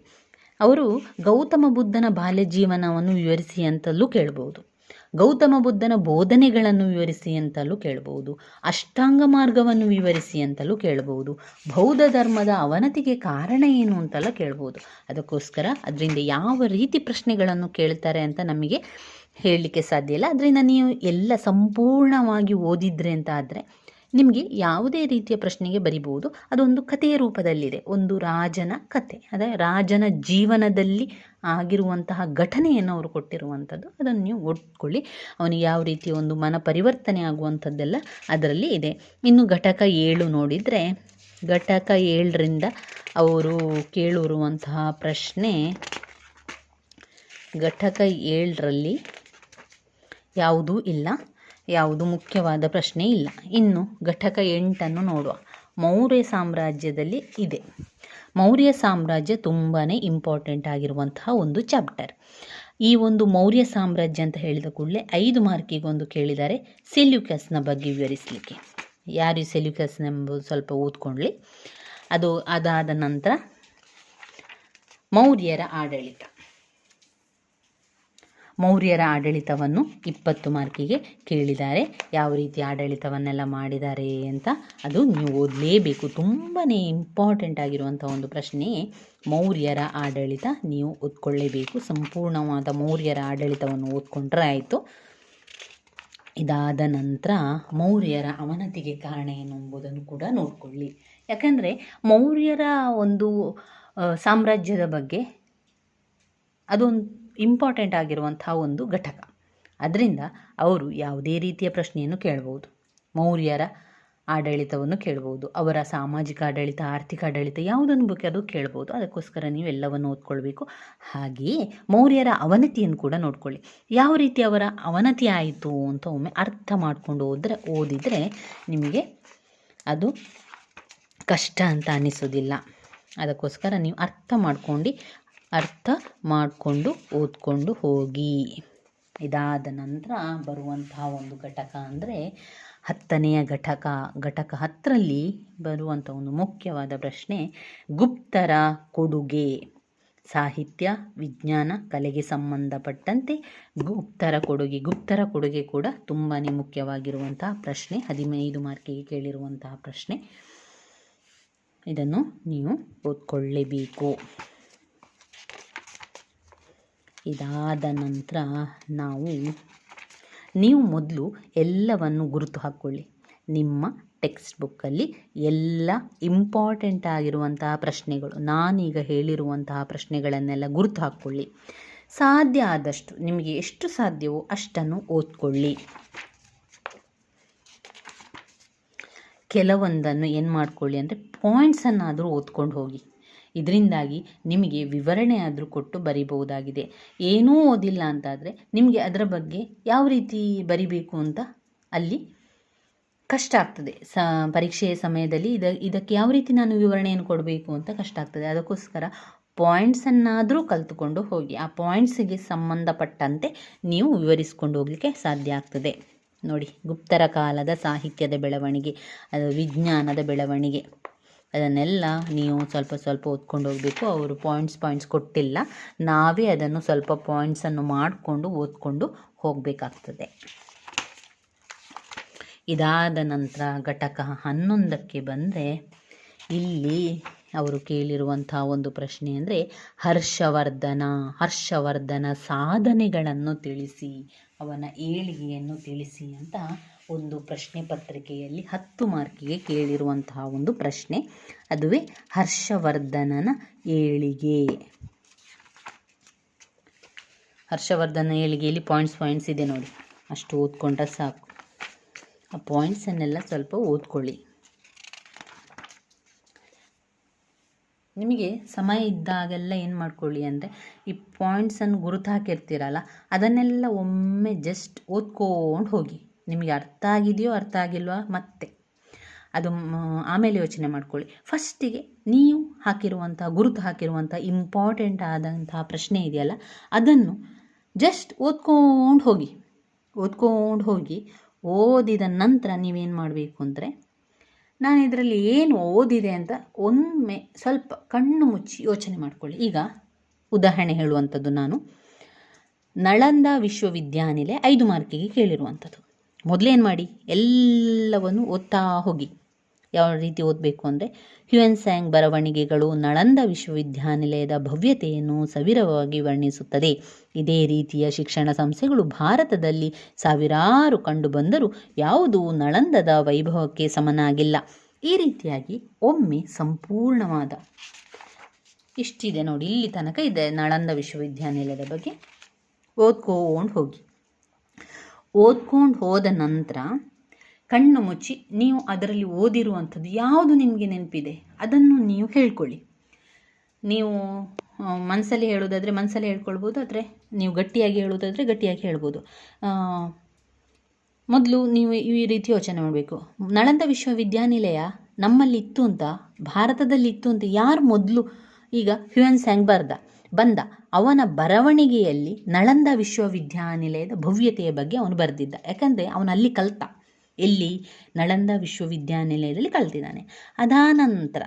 ಅವರು ಗೌತಮ ಬುದ್ಧನ ಬಾಲ್ಯ ಜೀವನವನ್ನು ವಿವರಿಸಿ ಅಂತಲೂ ಕೇಳ್ಬೋದು. ಗೌತಮ ಬುದ್ಧನ ಬೋಧನೆಗಳನ್ನು ವಿವರಿಸಿ ಅಂತಲೂ ಕೇಳಬಹುದು ಅಷ್ಟಾಂಗ ಮಾರ್ಗವನ್ನು ವಿವರಿಸಿ ಅಂತಲೂ ಕೇಳಬಹುದು ಬೌದ್ಧ ಧರ್ಮದ ಅವನತಿಗೆ ಕಾರಣ ಏನು ಅಂತೆಲ್ಲ ಕೇಳ್ಬೋದು. ಅದಕ್ಕೋಸ್ಕರ ಅದರಿಂದ ಯಾವ ರೀತಿ ಪ್ರಶ್ನೆಗಳನ್ನು ಕೇಳ್ತಾರೆ ಅಂತ ನಮಗೆ ಹೇಳಲಿಕ್ಕೆ ಸಾಧ್ಯ ಇಲ್ಲ. ಅದರಿಂದ ನೀವು ಎಲ್ಲ ಸಂಪೂರ್ಣವಾಗಿ ಓದಿದ್ರೆ ಅಂತ ಆದರೆ ನಿಮಗೆ ಯಾವುದೇ ರೀತಿಯ ಪ್ರಶ್ನೆಗೆ ಬರಿಬೋದು. ಅದೊಂದು ಕಥೆಯ ರೂಪದಲ್ಲಿದೆ. ಒಂದು ರಾಜನ ಕತೆ ಅದೇ ರಾಜನ ಜೀವನದಲ್ಲಿ ಆಗಿರುವಂತಹ ಘಟನೆಯನ್ನು ಅವರು ಕೊಟ್ಟಿರುವಂಥದ್ದು. ಅದನ್ನು ನೀವು ಓದ್ಕೊಳ್ಳಿ ಅವನಿಗೆ ಯಾವ ರೀತಿ ಒಂದು ಮನ ಪರಿವರ್ತನೆ ಆಗುವಂಥದ್ದೆಲ್ಲ ಅದರಲ್ಲಿ ಇದೆ. ಇನ್ನು ಘಟಕ ಏಳು ನೋಡಿದರೆ, ಘಟಕ ಏಳರಿಂದ ಅವರು ಕೇಳಿರುವಂತಹ ಪ್ರಶ್ನೆ, ಘಟಕ ಏಳರಲ್ಲಿ ಯಾವುದೂ ಇಲ್ಲ, ಯಾವುದು ಮುಖ್ಯವಾದ ಪ್ರಶ್ನೆ ಇಲ್ಲ. ಇನ್ನು ಘಟಕ ಎಂಟನ್ನು ನೋಡುವ. ಮೌರ್ಯ ಸಾಮ್ರಾಜ್ಯದಲ್ಲಿ ಇದೆ. ಮೌರ್ಯ ಸಾಮ್ರಾಜ್ಯ ತುಂಬಾ ಇಂಪಾರ್ಟೆಂಟ್ ಆಗಿರುವಂತಹ ಒಂದು ಚಾಪ್ಟರ್ ಈ ಒಂದು ಮೌರ್ಯ ಸಾಮ್ರಾಜ್ಯ ಅಂತ ಹೇಳಿದ ಕೂಡಲೇ ಐದು ಮಾರ್ಕಿಗೆ ಒಂದು ಕೇಳಿದ್ದಾರೆ. ಸೆಲ್ಯುಕಸ್ನ ಬಗ್ಗೆ ವಿವರಿಸಲಿಕ್ಕೆ. ಯಾರು ಸೆಲ್ಯುಕಸ್ನ ಎಂಬುದು ಸ್ವಲ್ಪ ಓದ್ಕೊಳ್ಳಿ ಅದು ಅದಾದ ನಂತರ ಮೌರ್ಯರ ಆಡಳಿತ. ಮೌರ್ಯರ ಆಡಳಿತವನ್ನು ಇಪ್ಪತ್ತು ಮಾರ್ಕಿಗೆ ಕೇಳಿದ್ದಾರೆ. ಯಾವ ರೀತಿ ಆಡಳಿತವನ್ನೆಲ್ಲ ಮಾಡಿದ್ದಾರೆ ಅಂತ ಅದು ನೀವು ಓದಲೇಬೇಕು. ತುಂಬಾ ಇಂಪಾರ್ಟೆಂಟ್ ಆಗಿರುವಂಥ ಒಂದು ಪ್ರಶ್ನೆ, ಮೌರ್ಯರ ಆಡಳಿತ ನೀವು ಓದ್ಕೊಳ್ಳೇಬೇಕು. ಸಂಪೂರ್ಣವಾದ ಮೌರ್ಯರ ಆಡಳಿತವನ್ನು ಓದ್ಕೊಂಡ್ರೆ ಆಯಿತು. ಇದಾದ ನಂತರ ಮೌರ್ಯರ ಅವನತಿಗೆ ಕಾರಣ ಏನು ಎಂಬುದನ್ನು ಕೂಡ ನೋಡಿಕೊಳ್ಳಿ. ಯಾಕಂದರೆ ಮೌರ್ಯರ ಒಂದು ಸಾಮ್ರಾಜ್ಯದ ಬಗ್ಗೆ ಅದೊಂದು ಇಂಪಾರ್ಟೆಂಟ್ ಆಗಿರುವಂಥ ಒಂದು ಘಟಕ. ಅದರಿಂದ ಅವರು ಯಾವುದೇ ರೀತಿಯ ಪ್ರಶ್ನೆಯನ್ನು ಕೇಳಬಹುದು ಮೌರ್ಯರ ಆಡಳಿತವನ್ನು ಕೇಳಬಹುದು ಅವರ ಸಾಮಾಜಿಕ ಆಡಳಿತ, ಆರ್ಥಿಕ ಆಡಳಿತ ಯಾವುದನ್ನು ಬೇಕಾದರೂ ಕೇಳ್ಬೋದು. ಅದಕ್ಕೋಸ್ಕರ ನೀವು ಎಲ್ಲವನ್ನು ಓದ್ಕೊಳ್ಬೇಕು. ಹಾಗೆಯೇ ಮೌರ್ಯರ ಅವನತಿಯನ್ನು ಕೂಡ ನೋಡ್ಕೊಳ್ಳಿ. ಯಾವ ರೀತಿ ಅವರ ಅವನತಿ ಆಯಿತು ಅಂತ ಒಮ್ಮೆ ಅರ್ಥ ಮಾಡಿಕೊಂಡು ಹೋದರೆ ಓದಿದರೆ ನಿಮಗೆ ಅದು ಕಷ್ಟ ಅಂತ ಅನ್ನಿಸೋದಿಲ್ಲ. ಅದಕ್ಕೋಸ್ಕರ ನೀವು ಅರ್ಥ ಮಾಡ್ಕೊಂಡು ಅರ್ಥ ಮಾಡಿಕೊಂಡು ಓದ್ಕೊಂಡು ಹೋಗಿ. ಇದಾದ ನಂತರ ಬರುವಂತಹ ಒಂದು ಘಟಕ ಅಂದರೆ ಹತ್ತನೆಯ ಘಟಕ. ಘಟಕ ಹತ್ತರಲ್ಲಿ ಬರುವಂಥ ಒಂದು ಮುಖ್ಯವಾದ ಪ್ರಶ್ನೆ, ಗುಪ್ತರ ಕೊಡುಗೆ. ಸಾಹಿತ್ಯ, ವಿಜ್ಞಾನ, ಕಲೆಗೆ ಸಂಬಂಧಪಟ್ಟಂತೆ ಗುಪ್ತರ ಕೊಡುಗೆ. ಗುಪ್ತರ ಕೊಡುಗೆ ಕೂಡ ತುಂಬಾ ಮುಖ್ಯವಾಗಿರುವಂತಹ ಪ್ರಶ್ನೆ, ಹದಿನೈದು ಮಾರ್ಕಿಗೆ ಕೇಳಿರುವಂತಹ ಪ್ರಶ್ನೆ. ಇದನ್ನು ನೀವು ಓದ್ಕೊಳ್ಳೇಬೇಕು. ಇದಾದ ನಂತರ ನಾವು, ನೀವು ಮೊದಲು ಎಲ್ಲವನ್ನು ಗುರುತು ಹಾಕ್ಕೊಳ್ಳಿ. ನಿಮ್ಮ ಟೆಕ್ಸ್ಟ್ ಬುಕ್ಕಲ್ಲಿ ಎಲ್ಲ ಇಂಪಾರ್ಟೆಂಟ್ ಆಗಿರುವಂತಹ ಪ್ರಶ್ನೆಗಳು, ನಾನೀಗ ಹೇಳಿರುವಂತಹ ಪ್ರಶ್ನೆಗಳನ್ನೆಲ್ಲ ಗುರುತು ಹಾಕ್ಕೊಳ್ಳಿ. ಸಾಧ್ಯ ಆದಷ್ಟು, ನಿಮಗೆ ಎಷ್ಟು ಸಾಧ್ಯವೋ ಅಷ್ಟನ್ನು ಓದ್ಕೊಳ್ಳಿ. ಕೆಲವೊಂದನ್ನು ಏನು ಮಾಡ್ಕೊಳ್ಳಿ ಅಂದರೆ ಪಾಯಿಂಟ್ಸನ್ನಾದರೂ ಓದ್ಕೊಂಡು ಹೋಗಿ. ಇದರಿಂದಾಗಿ ನಿಮಗೆ ವಿವರಣೆ ಆದರೂ ಕೊಟ್ಟು ಬರಿಬಹುದಾಗಿದೆ. ಏನೂ ಓದಿಲ್ಲ ಅಂತಾದರೆ ನಿಮಗೆ ಅದರ ಬಗ್ಗೆ ಯಾವ ರೀತಿ ಬರಿಬೇಕು ಅಂತ ಅಲ್ಲಿ ಕಷ್ಟ ಆಗ್ತದೆ. ಸ, ಪರೀಕ್ಷೆಯ ಸಮಯದಲ್ಲಿ ಇದ, ಇದಕ್ಕೆ ಯಾವ ರೀತಿ ನಾನು ವಿವರಣೆಯನ್ನು ಕೊಡಬೇಕು ಅಂತ ಕಷ್ಟ ಆಗ್ತದೆ. ಅದಕ್ಕೋಸ್ಕರ ಪಾಯಿಂಟ್ಸನ್ನಾದರೂ ಕಲಿತುಕೊಂಡು ಹೋಗಿ, ಆ ಪಾಯಿಂಟ್ಸಿಗೆ ಸಂಬಂಧಪಟ್ಟಂತೆ ನೀವು ವಿವರಿಸ್ಕೊಂಡು ಹೋಗಲಿಕ್ಕೆ ಸಾಧ್ಯ ಆಗ್ತದೆ. ನೋಡಿ, ಗುಪ್ತರ ಕಾಲದ ಸಾಹಿತ್ಯದ ಬೆಳವಣಿಗೆ, ಅದು ವಿಜ್ಞಾನದ ಬೆಳವಣಿಗೆ. ಅದನ್ನೆಲ್ಲ ನೀವು ಸ್ವಲ್ಪ ಸ್ವಲ್ಪ ಓದ್ಕೊಂಡು ಹೋಗಬೇಕು. ಅವರು ಪಾಯಿಂಟ್ಸ್ ಪಾಯಿಂಟ್ಸ್ ಕೊಟ್ಟಿಲ್ಲ. ನಾವೇ ಅದನ್ನು ಸ್ವಲ್ಪ ಪಾಯಿಂಟ್ಸನ್ನು ಮಾಡಿಕೊಂಡು ಓದ್ಕೊಂಡು ಹೋಗಬೇಕಾಗ್ತದೆ. ಇದಾದ ನಂತರ ಘಟಕ ಹನ್ನೊಂದಕ್ಕೆ ಬಂದರೆ ಇಲ್ಲಿ ಅವರು ಕೇಳಿರುವಂಥ ಒಂದು ಪ್ರಶ್ನೆ ಅಂದರೆ ಹರ್ಷವರ್ಧನ ಹರ್ಷವರ್ಧನ ಸಾಧನೆಗಳನ್ನು ತಿಳಿಸಿ, ಅವನ ಏಳಿಗೆಯನ್ನು ತಿಳಿಸಿ ಅಂತ ಒಂದು ಪ್ರಶ್ನೆ ಪತ್ರಿಕೆಯಲ್ಲಿ ಹತ್ತು ಮಾರ್ಕಿಗೆ ಕೇಳಿರುವಂತಹ ಒಂದು ಪ್ರಶ್ನೆ. ಅದುವೇ ಹರ್ಷವರ್ಧನನ ಏಳಿಗೆ. ಹರ್ಷವರ್ಧನ ಏಳಿಗೆಯಲ್ಲಿ ಪಾಯಿಂಟ್ಸ್ ಪಾಯಿಂಟ್ಸ್ ಇದೆ ನೋಡಿ. ಅಷ್ಟು ಓದ್ಕೊಂಡ್ರೆ ಸಾಕು. ಆ ಪಾಯಿಂಟ್ಸನ್ನೆಲ್ಲ ಸ್ವಲ್ಪ ಓದ್ಕೊಳ್ಳಿ. ನಿಮಗೆ ಸಮಯ ಇದ್ದಾಗೆಲ್ಲ ಏನು ಮಾಡ್ಕೊಳ್ಳಿ ಅಂದರೆ, ಈ ಪಾಯಿಂಟ್ಸನ್ನು ಗುರುತು ಹಾಕಿರ್ತೀರಲ್ಲ, ಅದನ್ನೆಲ್ಲ ಒಮ್ಮೆ ಜಸ್ಟ್ ಓದ್ಕೊಂಡು ಹೋಗಿ. ನಿಮಗೆ ಅರ್ಥ ಆಗಿದೆಯೋ ಅರ್ಥ ಆಗಿಲ್ವಾ? ಮತ್ತೆ ಅದು ಆಮೇಲೆ ಯೋಚನೆ ಮಾಡ್ಕೊಳ್ಳಿ. ಫಸ್ಟಿಗೆ ನೀವು ಹಾಕಿರುವಂಥ, ಗುರುತು ಹಾಕಿರುವಂಥ ಇಂಪಾರ್ಟೆಂಟ್ ಆದಂತಹ ಪ್ರಶ್ನೆ ಇದೆಯಲ್ಲ, ಅದನ್ನು ಜಸ್ಟ್ ಓದ್ಕೊಂಡು ಹೋಗಿ ಓದ್ಕೊಂಡು ಹೋಗಿ, ಓದಿದ ನಂತರ ನೀವೇನು ಮಾಡಬೇಕು ಅಂದರೆ, ನಾನು ಇದರಲ್ಲಿ ಏನು ಓದಿದೆ ಅಂತ ಒಮ್ಮೆ ಸ್ವಲ್ಪ ಕಣ್ಣು ಮುಚ್ಚಿ ಯೋಚನೆ ಮಾಡ್ಕೊಳ್ಳಿ. ಈಗ ಉದಾಹರಣೆ ಹೇಳುವಂಥದ್ದು ನಾನು. ನಳಂದ ವಿಶ್ವವಿದ್ಯಾನಿಲಯ ಐದು ಮಾರ್ಕಿಗೆ ಕೇಳಿರುವಂಥದ್ದು. ಮೊದಲೇನು ಮಾಡಿ ಎಲ್ಲವನ್ನು ಓದ್ತಾ ಹೋಗಿ. ಯಾವ ರೀತಿ ಓದಬೇಕು ಅಂದರೆ, ಹ್ಯೂಯನ್ ಸ್ಯಾಂಗ್ ಬರವಣಿಗೆಗಳು ನಳಂದ ವಿಶ್ವವಿದ್ಯಾನಿಲಯದ ಭವ್ಯತೆಯನ್ನು ಸವಿರವಾಗಿ ವರ್ಣಿಸುತ್ತದೆ. ಇದೇ ರೀತಿಯ ಶಿಕ್ಷಣ ಸಂಸ್ಥೆಗಳು ಭಾರತದಲ್ಲಿ ಸಾವಿರಾರು ಕಂಡುಬಂದರೂ ಯಾವುದೂ ನಳಂದದ ವೈಭವಕ್ಕೆ ಸಮನಾಗಿಲ್ಲ. ಈ ರೀತಿಯಾಗಿ ಒಮ್ಮೆ ಸಂಪೂರ್ಣವಾದ ಇಷ್ಟಿದೆ ನೋಡಿ. ಇಲ್ಲಿ ತನಕ ಇದೆ ನಳಂದ ವಿಶ್ವವಿದ್ಯಾನಿಲಯದ ಬಗ್ಗೆ. ಓದ್ಕೋಂಡು ಹೋಗಿ. ಓದ್ಕೊಂಡು ಹೋದ ನಂತರ ಕಣ್ಣು ಮುಚ್ಚಿ ನೀವು ಅದರಲ್ಲಿ ಓದಿರುವಂಥದ್ದು ಯಾವುದು ನಿಮಗೆ ನೆನಪಿದೆ? ಅದನ್ನು ನೀವು ಹೇಳ್ಕೊಳ್ಳಿ. ನೀವು ಮನಸ್ಸಲ್ಲಿ ಹೇಳೋದಾದರೆ ಮನಸ್ಸಲ್ಲಿ ಹೇಳ್ಕೊಳ್ಬೋದು, ಆದರೆ ನೀವು ಗಟ್ಟಿಯಾಗಿ ಹೇಳೋದಾದರೆ ಗಟ್ಟಿಯಾಗಿ ಹೇಳ್ಬೋದು. ಮೊದಲು ನೀವು ಈ ರೀತಿ ಯೋಚನೆ ಮಾಡಬೇಕು. ನಳಂದ ವಿಶ್ವವಿದ್ಯಾನಿಲಯ ನಮ್ಮಲ್ಲಿ ಇತ್ತು ಅಂತ ಭಾರತದಲ್ಲಿ ಇತ್ತು ಅಂತ ಯಾರು ಮೊದಲು ಈಗ ಹ್ಯೂಯನ್ ಸ್ಯಾಂಗ್ ಬರ್ದ ಬಂದ. ಅವನ ಬರವಣಿಗೆಯಲ್ಲಿ ನಳಂದ ವಿಶ್ವವಿದ್ಯಾನಿಲಯದ ಭವ್ಯತೆಯ ಬಗ್ಗೆ ಅವನು ಬರೆದಿದ್ದ. ಯಾಕಂದರೆ ಅಲ್ಲಿ ಕಲ್ತ. ಎಲ್ಲಿ? ನಳಂದ ವಿಶ್ವವಿದ್ಯಾನಿಲಯದಲ್ಲಿ ಕಲ್ತಿದ್ದಾನೆ. ಅದಾನಂತರ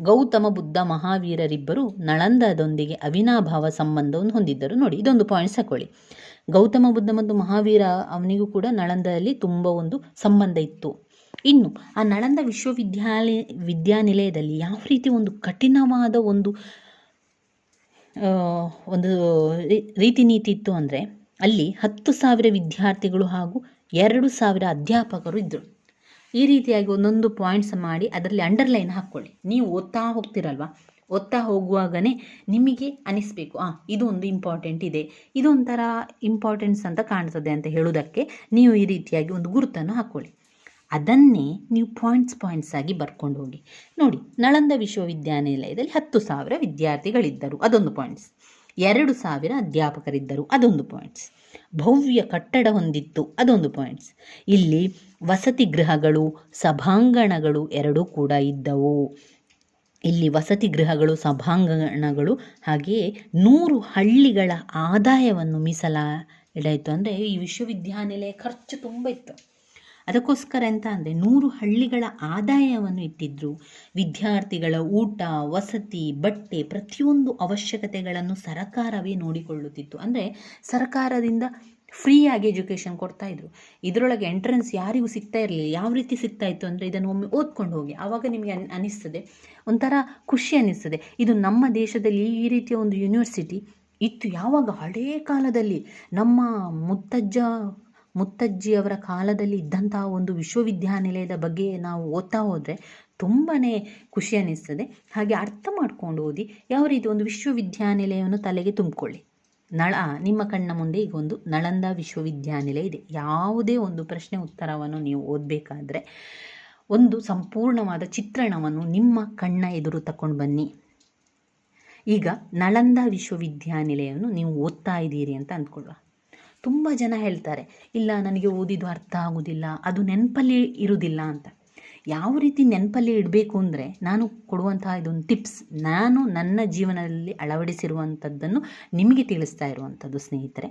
ಗೌತಮ ಬುದ್ಧ ಮಹಾವೀರರಿಬ್ಬರು ನಳಂದದೊಂದಿಗೆ ಅವಿನಾಭಾವ ಸಂಬಂಧವನ್ನು ಹೊಂದಿದ್ದರು. ನೋಡಿ, ಇದೊಂದು ಪಾಯಿಂಟ್ಸ್ ಹಾಕೊಳ್ಳಿ ಗೌತಮ ಬುದ್ಧ ಮತ್ತು ಮಹಾವೀರ ಅವನಿಗೂ ಕೂಡ ನಳಂದದಲ್ಲಿ ತುಂಬ ಒಂದು ಸಂಬಂಧ ಇತ್ತು. ಇನ್ನು ಆ ನಳಂದ ವಿಶ್ವವಿದ್ಯಾಲಯ ವಿದ್ಯಾನಿಲಯದಲ್ಲಿ ಯಾವ ರೀತಿ ಒಂದು ಕಠಿಣವಾದ ಒಂದು ಒಂದು ರೀತಿ ನೀತಿ ಇತ್ತು ಅಂದರೆ ಅಲ್ಲಿ ಹತ್ತು ಸಾವಿರ ವಿದ್ಯಾರ್ಥಿಗಳು ಹಾಗೂ ಎರಡು ಸಾವಿರ ಅಧ್ಯಾಪಕರು ಇದ್ದರು ಈ ರೀತಿಯಾಗಿ ಒಂದೊಂದು ಪಾಯಿಂಟ್ಸ್ ಮಾಡಿ ಅದರಲ್ಲಿ ಅಂಡರ್ಲೈನ್ ಹಾಕ್ಕೊಳ್ಳಿ ನೀವು ಓದ್ತಾ ಹೋಗ್ತಿರಲ್ವ? ಓದ್ತಾ ಹೋಗುವಾಗನೇ ನಿಮಗೆ ಅನಿಸ್ಬೇಕು, ಆ, ಇದು ಒಂದು ಇಂಪಾರ್ಟೆಂಟ್ ಇದೆ, ಇದೊಂಥರ ಇಂಪಾರ್ಟೆನ್ಸ್ ಅಂತ ಕಾಣ್ತದೆ ಅಂತ ಹೇಳೋದಕ್ಕೆ ನೀವು ಈ ರೀತಿಯಾಗಿ ಒಂದು ಗುರುತನ್ನು ಹಾಕ್ಕೊಳ್ಳಿ ಅದನ್ನೇ ನೀವು ಪಾಯಿಂಟ್ಸ್ ಪಾಯಿಂಟ್ಸ್ ಆಗಿ ಬರ್ಕೊಂಡು ಹೋಗಿ. ನೋಡಿ, ನಳಂದ ವಿಶ್ವವಿದ್ಯಾನಿಲಯದಲ್ಲಿ ಹತ್ತು ಸಾವಿರ ವಿದ್ಯಾರ್ಥಿಗಳಿದ್ದರು, ಅದೊಂದು ಪಾಯಿಂಟ್ಸ್ ಎರಡು ಸಾವಿರ ಅಧ್ಯಾಪಕರಿದ್ದರು, ಅದೊಂದು ಪಾಯಿಂಟ್ಸ್ ಭವ್ಯ ಕಟ್ಟಡ ಹೊಂದಿತ್ತು, ಅದೊಂದು ಪಾಯಿಂಟ್ಸ್ ಇಲ್ಲಿ ವಸತಿ ಗೃಹಗಳು, ಸಭಾಂಗಣಗಳು ಎರಡೂ ಕೂಡ ಇದ್ದವು. ಇಲ್ಲಿ ವಸತಿ ಗೃಹಗಳು, ಸಭಾಂಗಣಗಳು ಹಾಗೆಯೇ ನೂರು ಹಳ್ಳಿಗಳ ಆದಾಯವನ್ನು ಮೀಸಲ ಇಡಾಯಿತು ಅಂದರೆ ಈ ವಿಶ್ವವಿದ್ಯಾನಿಲಯ ಖರ್ಚು ತುಂಬ ಇತ್ತು. ಅದಕ್ಕೋಸ್ಕರ ಎಂತ ಅಂದರೆ ನೂರು ಹಳ್ಳಿಗಳ ಆದಾಯವನ್ನು ಇಟ್ಟಿದ್ರು. ವಿದ್ಯಾರ್ಥಿಗಳ ಊಟ, ವಸತಿ, ಬಟ್ಟೆ ಪ್ರತಿಯೊಂದು ಅವಶ್ಯಕತೆಗಳನ್ನು ಸರಕಾರವೇ ನೋಡಿಕೊಳ್ಳುತ್ತಿತ್ತು. ಅಂದರೆ ಸರ್ಕಾರದಿಂದ ಫ್ರೀಯಾಗಿ ಎಜುಕೇಷನ್ ಕೊಡ್ತಾ ಇದ್ರು. ಇದರೊಳಗೆ ಎಂಟ್ರೆನ್ಸ್ ಯಾರಿಗೂ ಸಿಗ್ತಾ ಇರಲಿಲ್ಲ. ಯಾವ ರೀತಿ ಸಿಗ್ತಾ ಇತ್ತು ಅಂದರೆ ಇದನ್ನು ಒಮ್ಮೆ ಓದ್ಕೊಂಡು ಹೋಗಿ. ಆವಾಗ ನಿಮಗೆ ಅನ್, ಅನಿಸ್ತದೆ. ಒಂಥರ ಖುಷಿ ಅನ್ನಿಸ್ತದೆ ಇದು ನಮ್ಮ ದೇಶದಲ್ಲಿ ಈ ರೀತಿಯ ಒಂದು ಯೂನಿವರ್ಸಿಟಿ ಇತ್ತು ಯಾವಾಗ? ಹಳೇ ಕಾಲದಲ್ಲಿ ನಮ್ಮ ಮುತ್ತಜ್ಜ ಮುತ್ತಜ್ಜಿಯವರ ಕಾಲದಲ್ಲಿ ಇದ್ದಂತಹ ಒಂದು ವಿಶ್ವವಿದ್ಯಾನಿಲಯದ ಬಗ್ಗೆ ನಾವು ಓದ್ತಾ ಹೋದರೆ ತುಂಬಾ ಖುಷಿ ಅನ್ನಿಸ್ತದೆ. ಹಾಗೆ ಅರ್ಥ ಮಾಡ್ಕೊಂಡು ಓದಿ, ಯಾವ ರೀತಿ ಒಂದು ವಿಶ್ವವಿದ್ಯಾನಿಲಯವನ್ನು ತಲೆಗೆ ತುಂಬಿಕೊಳ್ಳಿ. ನಳ, ನಿಮ್ಮ ಕಣ್ಣ ಮುಂದೆ ಈಗ ಒಂದು ನಳಂದ ವಿಶ್ವವಿದ್ಯಾನಿಲಯ ಇದೆ. ಯಾವುದೇ ಒಂದು ಪ್ರಶ್ನೆ ಉತ್ತರವನ್ನು ನೀವು ಓದಬೇಕಾದ್ರೆ ಒಂದು ಸಂಪೂರ್ಣವಾದ ಚಿತ್ರಣವನ್ನು ನಿಮ್ಮ ಕಣ್ಣ ಎದುರು ತಕೊಂಡು ಬನ್ನಿ. ಈಗ ನಳಂದ ವಿಶ್ವವಿದ್ಯಾನಿಲಯವನ್ನು ನೀವು ಓದ್ತಾ ಇದ್ದೀರಿ ಅಂತ ಅಂದ್ಕೊಳ್ಳುವ. ತುಂಬ ಜನ ಹೇಳ್ತಾರೆ, ಇಲ್ಲ, ನನಗೆ ಓದಿದ್ದು ಅರ್ಥ ಆಗೋದಿಲ್ಲ, ಅದು ನೆನಪಲ್ಲಿ ಇರುವುದಿಲ್ಲ ಅಂತ. ಯಾವ ರೀತಿ ನೆನಪಲ್ಲಿ ಇಡಬೇಕು ಅಂದರೆ, ನಾನು ಕೊಡುವಂತಹ ಇದೊಂದು ಟಿಪ್ಸ್ ನಾನು ನನ್ನ ಜೀವನದಲ್ಲಿ ಅಳವಡಿಸಿರುವಂಥದ್ದನ್ನು ನಿಮಗೆ ತಿಳಿಸ್ತಾ ಇರುವಂಥದ್ದು ಸ್ನೇಹಿತರೆ.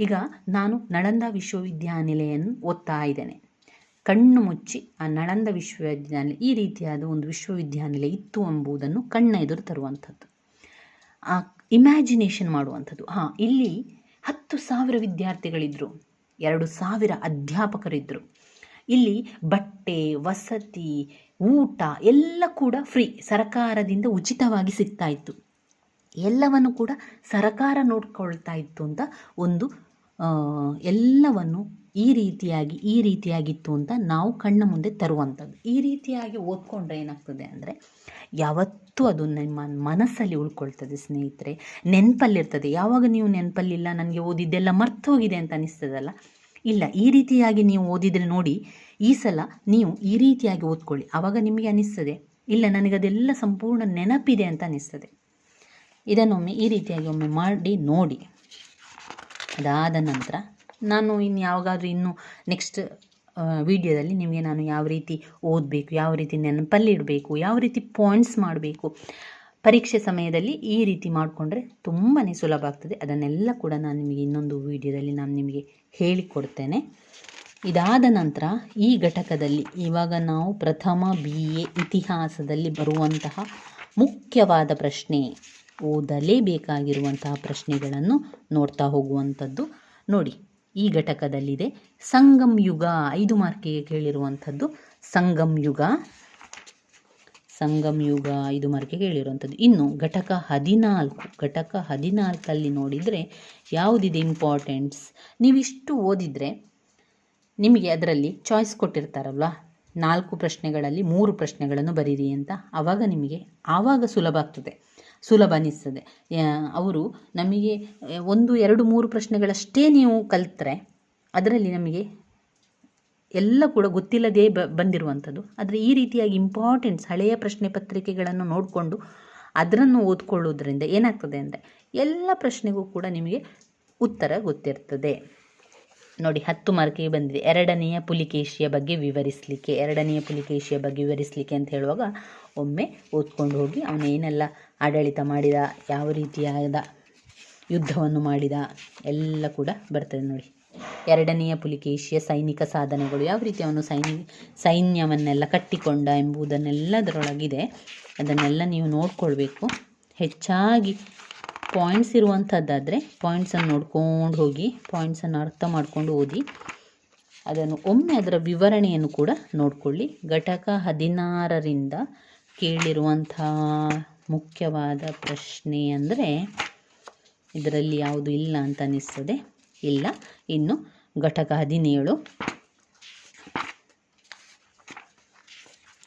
ಈಗ ನಾನು ನಳಂದ ವಿಶ್ವವಿದ್ಯಾನಿಲಯನ್ನು ಓದ್ತಾ ಇದ್ದೇನೆ. ಕಣ್ಣು ಮುಚ್ಚಿ ಆ ನಳಂದ ವಿಶ್ವವಿದ್ಯಾನಿಲಯ, ಈ ರೀತಿಯಾದ ಒಂದು ವಿಶ್ವವಿದ್ಯಾನಿಲಯ ಇತ್ತು ಎಂಬುದನ್ನು ಕಣ್ಣ ಎದುರು ತರುವಂಥದ್ದು ಆ ಇಮ್ಯಾಜಿನೇಷನ್ ಮಾಡುವಂಥದ್ದು ಹಾಂ, ಇಲ್ಲಿ ಹತ್ತು ಸಾವಿರ ವಿದ್ಯಾರ್ಥಿಗಳಿದ್ದರು ಎರಡು ಸಾವಿರ ಅಧ್ಯಾಪಕರಿದ್ದರು ಇಲ್ಲಿ ಬಟ್ಟೆ, ವಸತಿ, ಊಟ ಎಲ್ಲ ಕೂಡ ಫ್ರೀ ಸರಕಾರದಿಂದ ಉಚಿತವಾಗಿ ಸಿಗ್ತಾ ಇತ್ತು. ಎಲ್ಲವನ್ನು ಕೂಡ ಸರಕಾರ ನೋಡ್ಕೊಳ್ತಾ ಇತ್ತು ಅಂತ ಒಂದು ಎಲ್ಲವನ್ನು ಈ ರೀತಿಯಾಗಿ, ಈ ರೀತಿಯಾಗಿತ್ತು ಅಂತ ನಾವು ಕಣ್ಣ ಮುಂದೆ ತರುವಂಥದ್ದು. ಈ ರೀತಿಯಾಗಿ ಓದ್ಕೊಂಡ್ರೆ ಏನಾಗ್ತದೆ ಅಂದರೆ, ಯಾವತ್ತೂ ಅದು ನಿಮ್ಮ ಮನಸ್ಸಲ್ಲಿ ಉಳ್ಕೊಳ್ತದೆ ಸ್ನೇಹಿತರೆ. ನೆನಪಲ್ಲಿರ್ತದೆ. ಯಾವಾಗ ನೀವು ನೆನಪಲ್ಲಿಲ್ಲ, ನನಗೆ ಓದಿದ್ದೆಲ್ಲ ಮರ್ತೋಗಿದೆ ಅಂತ ಅನಿಸ್ತದಲ್ಲ? ಇಲ್ಲ, ಈ ರೀತಿಯಾಗಿ ನೀವು ಓದಿದರೆ ನೋಡಿ, ಈ ಸಲ ನೀವು ಈ ರೀತಿಯಾಗಿ ಓದ್ಕೊಳ್ಳಿ. ಆವಾಗ ನಿಮಗೆ ಅನಿಸ್ತದೆ, ಇಲ್ಲ ನನಗದೆಲ್ಲ ಸಂಪೂರ್ಣ ನೆನಪಿದೆ ಅಂತ ಅನಿಸ್ತದೆ. ಇದನ್ನೊಮ್ಮೆ ಈ ರೀತಿಯಾಗಿ ಒಮ್ಮೆ ಮಾಡಿ, ನೋಡಿ. ಅದಾದ ನಂತರ ನಾನು ಇನ್ನು ಯಾವಾಗಾದರೂ ಇನ್ನು ನೆಕ್ಸ್ಟ್ ವಿಡಿಯೋದಲ್ಲಿ ನಿಮಗೆ ನಾನು ಯಾವ ರೀತಿ ಓದಬೇಕು, ಯಾವ ರೀತಿ ನೆನಪಲ್ಲಿಡಬೇಕು ಯಾವ ರೀತಿ ಪಾಯಿಂಟ್ಸ್ ಮಾಡಬೇಕು, ಪರೀಕ್ಷೆ ಸಮಯದಲ್ಲಿ ಈ ರೀತಿ ಮಾಡಿಕೊಂಡ್ರೆ ತುಂಬಾ ಸುಲಭ ಆಗ್ತದೆ. ಅದನ್ನೆಲ್ಲ ಕೂಡ ನಾನು ನಿಮಗೆ ಇನ್ನೊಂದು ವಿಡಿಯೋದಲ್ಲಿ ನಾನು ನಿಮಗೆ ಹೇಳಿಕೊಡ್ತೇನೆ. ಇದಾದ ನಂತರ ಈ ಘಟಕದಲ್ಲಿ ಇವಾಗ ನಾವು ಪ್ರಥಮ ಬಿ ಎ ಇತಿಹಾಸದಲ್ಲಿ ಬರುವಂತಹ ಮುಖ್ಯವಾದ ಪ್ರಶ್ನೆ ಓದಲೇಬೇಕಾಗಿರುವಂತಹ ಪ್ರಶ್ನೆಗಳನ್ನು ನೋಡ್ತಾ ಹೋಗುವಂಥದ್ದು. ನೋಡಿ, ಈ ಘಟಕದಲ್ಲಿದೆ. ಸಂಗಮ್ ಯುಗ, ಐದು ಮಾರ್ಕಿಗೆ ಕೇಳಿರುವಂಥದ್ದು. ಸಂಗಮ್ ಯುಗ ಸಂಗಮ್ ಯುಗ, ಐದು ಮಾರ್ಕಿಗೆ ಕೇಳಿರುವಂಥದ್ದು. ಇನ್ನು ಘಟಕ ಹದಿನಾಲ್ಕು, ಘಟಕ ಹದಿನಾಲ್ಕಲ್ಲಿ ನೋಡಿದರೆ ಯಾವುದಿದೆ ಇಂಪಾರ್ಟೆಂಟ್ಸ್ ನೀವಿಷ್ಟು ಓದಿದರೆ ನಿಮಗೆ ಅದರಲ್ಲಿ ಚಾಯ್ಸ್ ಕೊಟ್ಟಿರ್ತಾರಲ್ವ? ನಾಲ್ಕು ಪ್ರಶ್ನೆಗಳಲ್ಲಿ ಮೂರು ಪ್ರಶ್ನೆಗಳನ್ನು ಬರೀರಿ ಅಂತ. ಆವಾಗ ನಿಮಗೆ, ಆವಾಗ ಸುಲಭ ಆಗ್ತದೆ. ಸುಲಭ ಅನ್ನಿಸ್ತದೆ ಅವರು ನಮಗೆ ಒಂದು, ಎರಡು, ಮೂರು ಪ್ರಶ್ನೆಗಳಷ್ಟೇ ನೀವು ಕಲಿತ್ರೆ ಅದರಲ್ಲಿ ನಮಗೆ ಎಲ್ಲ ಕೂಡ ಗೊತ್ತಿಲ್ಲದೇ ಬ, ಬಂದಿರುವಂಥದ್ದು. ಆದರೆ ಈ ರೀತಿಯಾಗಿ ಇಂಪಾರ್ಟೆಂಟ್ಸ್ ಹಳೆಯ ಪ್ರಶ್ನೆ ಪತ್ರಿಕೆಗಳನ್ನು ನೋಡಿಕೊಂಡು ಅದರನ್ನು ಓದ್ಕೊಳ್ಳೋದ್ರಿಂದ ಏನಾಗ್ತದೆ ಅಂದರೆ ಎಲ್ಲ ಪ್ರಶ್ನೆಗೂ ಕೂಡ ನಿಮಗೆ ಉತ್ತರ ಗೊತ್ತಿರ್ತದೆ. ನೋಡಿ, ಹತ್ತು ಮಾರ್ಕಿಗೆ ಬಂದಿದೆ. ಎರಡನೆಯ ಪುಲಿಕೇಶಿಯ ಬಗ್ಗೆ ವಿವರಿಸಲಿಕ್ಕೆ, ಎರಡನೆಯ ಪುಲಿಕೇಶಿಯ ಬಗ್ಗೆ ವಿವರಿಸಲಿಕ್ಕೆ ಅಂತ ಹೇಳುವಾಗ ಒಮ್ಮೆ ಓದ್ಕೊಂಡು ಹೋಗಿ ಅವನು ಏನೆಲ್ಲ ಆಡಳಿತ ಮಾಡಿದ, ಯಾವ ರೀತಿಯಾದ ಯುದ್ಧವನ್ನು ಮಾಡಿದ, ಎಲ್ಲ ಕೂಡ ಬರ್ತದೆ ನೋಡಿ. ಎರಡನೆಯ ಪುಲಿಕೇಶಿಯ ಸೈನಿಕ ಸಾಧನೆಗಳು ಯಾವ ರೀತಿ ಅವನು ಸೈನಿ, ಸೈನ್ಯವನ್ನೆಲ್ಲ ಕಟ್ಟಿಕೊಂಡ ಎಂಬುದನ್ನೆಲ್ಲ ಅದರೊಳಗಿದೆ ಅದನ್ನೆಲ್ಲ ನೀವು ನೋಡ್ಕೊಳ್ಬೇಕು. ಹೆಚ್ಚಾಗಿ ಪಾಯಿಂಟ್ಸ್ ಇರುವಂಥದ್ದಾದರೆ ಪಾಯಿಂಟ್ಸನ್ನು ನೋಡ್ಕೊಂಡು ಹೋಗಿ ಪಾಯಿಂಟ್ಸನ್ನು ಅರ್ಥ ಮಾಡ್ಕೊಂಡು ಓದಿ, ಅದನ್ನು ಒಮ್ಮೆ ಅದರ ವಿವರಣೆಯನ್ನು ಕೂಡ ನೋಡಿಕೊಳ್ಳಿ. ಘಟಕ ಹದಿನಾರರಿಂದ ಕೇಳಿರುವಂಥ ಮುಖ್ಯವಾದ ಪ್ರಶ್ನೆ ಅಂದರೆ ಇದರಲ್ಲಿ ಯಾವುದು ಇಲ್ಲ ಅಂತ ಅನ್ನಿಸ್ತದೆ. ಇಲ್ಲ. ಇನ್ನು ಘಟಕ ಹದಿನೇಳು.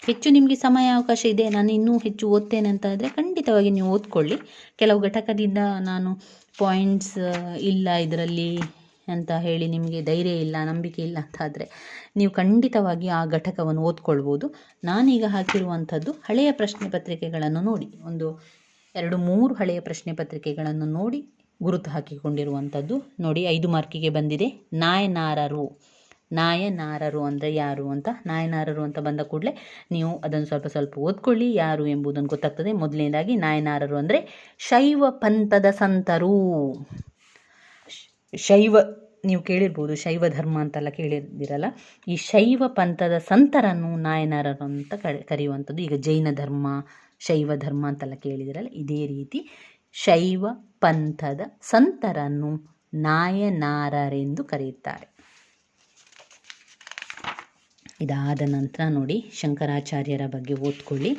ಹೆಚ್ಚು ನಿಮಗೆ ಸಮಯ ಅವಕಾಶ ಇದೆ. ನಾನು ಇನ್ನೂ ಹೆಚ್ಚು ಓದ್ತೇನೆ ಅಂತ ಆದರೆ ಖಂಡಿತವಾಗಿ ನೀವು ಓದ್ಕೊಳ್ಳಿ. ಕೆಲವು ಘಟಕದಿಂದ ನಾನು ಪಾಯಿಂಟ್ಸ್ ಇಲ್ಲ ಇದರಲ್ಲಿ ಅಂತ ಹೇಳಿ ನಿಮಗೆ ಧೈರ್ಯ ಇಲ್ಲ, ನಂಬಿಕೆ ಇಲ್ಲ ಅಂತಾದರೆ ನೀವು ಖಂಡಿತವಾಗಿ ಆ ಘಟಕವನ್ನು ಓದ್ಕೊಳ್ಬೋದು. ನಾನೀಗ ಹಾಕಿರುವಂಥದ್ದು ಹಳೆಯ ಪ್ರಶ್ನೆ ಪತ್ರಿಕೆಗಳನ್ನು ನೋಡಿ, ಒಂದು ಎರಡು ಮೂರು ಹಳೆಯ ಪ್ರಶ್ನೆ ಪತ್ರಿಕೆಗಳನ್ನು ನೋಡಿ ಗುರುತು ಹಾಕಿಕೊಂಡಿರುವಂಥದ್ದು. ನೋಡಿ, ಐದು ಮಾರ್ಕಿಗೆ ಬಂದಿದೆ. ನಾಯನಾರರು ನಾಯನಾರರು ಅಂದರೆ ಯಾರು ಅಂತ, ನಾಯನಾರರು ಅಂತ ಬಂದ ಕೂಡಲೇ ನೀವು ಅದನ್ನು ಸ್ವಲ್ಪ ಸ್ವಲ್ಪ ಓದ್ಕೊಳ್ಳಿ, ಯಾರು ಎಂಬುದನ್ನು ಗೊತ್ತಾಗ್ತದೆ. ಮೊದಲನೇದಾಗಿ ನಾಯನಾರರು ಅಂದರೆ ಶೈವ ಪಂಥದ ಸಂತರು. ಶೈವ, ನೀವು ಕೇಳಿರ್ಬೋದು, ಶೈವ ಧರ್ಮ ಅಂತೆಲ್ಲ ಕೇಳಿರ್ದಿರಲ್ಲ ಈ ಶೈವ ಪಂಥದ ಸಂತರನ್ನು ನಾಯನಾರರು ಅಂತ ಕರೆ, ಕರೆಯುವಂಥದ್ದು, ಈಗ ಜೈನ ಧರ್ಮ, ಶೈವ ಧರ್ಮ ಅಂತೆಲ್ಲ ಕೇಳಿದಿರಲ್ಲ ಇದೇ ರೀತಿ ಶೈವ ಪಂಥದ ಸಂತರನ್ನು ನಾಯನಾರರೆಂದು ಕರೆಯುತ್ತಾರೆ. ಇದಾದ ನಂತರ ನೋಡಿ, ಶಂಕರಾಚಾರ್ಯರ ಬಗ್ಗೆ ಓದ್ಕೊಳ್ಳಿ.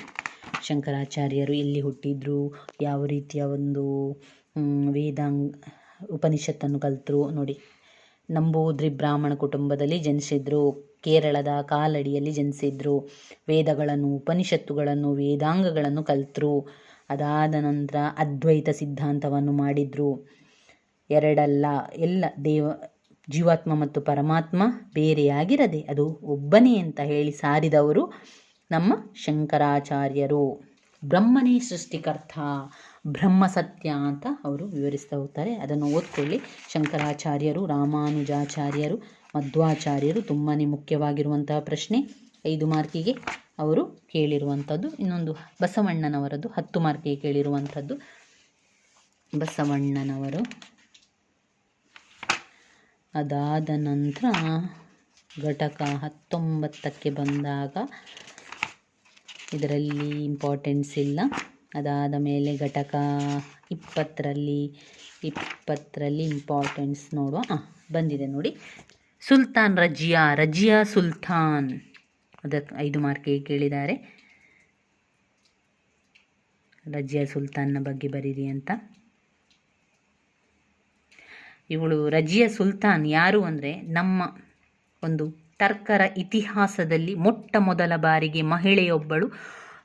ಶಂಕರಾಚಾರ್ಯರು ಎಲ್ಲಿ ಹುಟ್ಟಿದ್ರು, ಯಾವ ರೀತಿಯ ಒಂದು ವೇದಾಂಗ್ ಉಪನಿಷತ್ತನ್ನು ಕಲಿತರು ನೋಡಿ. ನಂಬೂದ್ರಿ ಬ್ರಾಹ್ಮಣ ಕುಟುಂಬದಲ್ಲಿ ಜನಿಸಿದ್ರು, ಕೇರಳದ ಕಾಲಡಿಯಲ್ಲಿ ಜನಿಸಿದ್ರು, ವೇದಗಳನ್ನು, ಉಪನಿಷತ್ತುಗಳನ್ನು, ವೇದಾಂಗಗಳನ್ನು ಕಲಿತರು. ಅದಾದ ನಂತರ ಅದ್ವೈತ ಸಿದ್ಧಾಂತವನ್ನು ಮಾಡಿದರು. ಎರಡಲ್ಲ, ಎಲ್ಲ ದೇವ, ಜೀವಾತ್ಮ ಮತ್ತು ಪರಮಾತ್ಮ ಬೇರೆಯಾಗಿರದೆ ಅದು ಒಬ್ಬನೇ ಅಂತ ಹೇಳಿ ಸಾರಿದವರು ನಮ್ಮ ಶಂಕರಾಚಾರ್ಯರು. ಬ್ರಹ್ಮನೇ ಸೃಷ್ಟಿಕರ್ತ. ಬ್ರಹ್ಮ ಸತ್ಯ ಅಂತ ಅವರು ವಿವರಿಸ್ತಾ ಹೋಗ್ತಾರೆ. ಅದನ್ನು ಓದ್ಕೊಳ್ಳಿ. ಶಂಕರಾಚಾರ್ಯರು, ರಾಮಾನುಜಾಚಾರ್ಯರು, ಮಧ್ವಾಚಾರ್ಯರು ತುಂಬಾ ಮುಖ್ಯವಾಗಿರುವಂತಹ ಪ್ರಶ್ನೆ. ಐದು ಮಾರ್ಕಿಗೆ ಅವರು ಕೇಳಿರುವಂಥದ್ದು. ಇನ್ನೊಂದು ಬಸವಣ್ಣನವರದ್ದು, ಹತ್ತು ಮಾರ್ಕಿಗೆ ಕೇಳಿರುವಂಥದ್ದು. ಬಸವಣ್ಣನವರು. ಅದಾದ ನಂತರ ಘಟಕ ಹತ್ತೊಂಬತ್ತಕ್ಕೆ ಬಂದಾಗ ಇದರಲ್ಲಿ ಇಂಪಾರ್ಟೆನ್ಸ್ ಇಲ್ಲ. ಅದಾದ ಮೇಲೆ ಘಟಕ ಇಪ್ಪತ್ತರಲ್ಲಿ ಇಪ್ಪತ್ತರಲ್ಲಿ ಇಂಪಾರ್ಟೆನ್ಸ್ ನೋಡುವ ಹಾಂ ಬಂದಿದೆ ನೋಡಿ. ಸುಲ್ತಾನ್ ರಜಿಯಾ ರಜಿಯಾ ಸುಲ್ತಾನ್. ಅದಕ್ಕೆ ಐದು ಮಾರ್ಕಿಗೆ ಕೇಳಿದ್ದಾರೆ? ರಜಿಯಾ ಸುಲ್ತಾನ್ನ ಬಗ್ಗೆ ಬರೀರಿ ಅಂತ. ಇವಳು ರಜಿಯಾ ಸುಲ್ತಾನ್ ಯಾರು ಅಂದರೆ ನಮ್ಮ ಒಂದು ಟರ್ಕರ ಇತಿಹಾಸದಲ್ಲಿ ಮೊಟ್ಟ ಮೊದಲ ಬಾರಿಗೆ ಮಹಿಳೆಯೊಬ್ಬಳು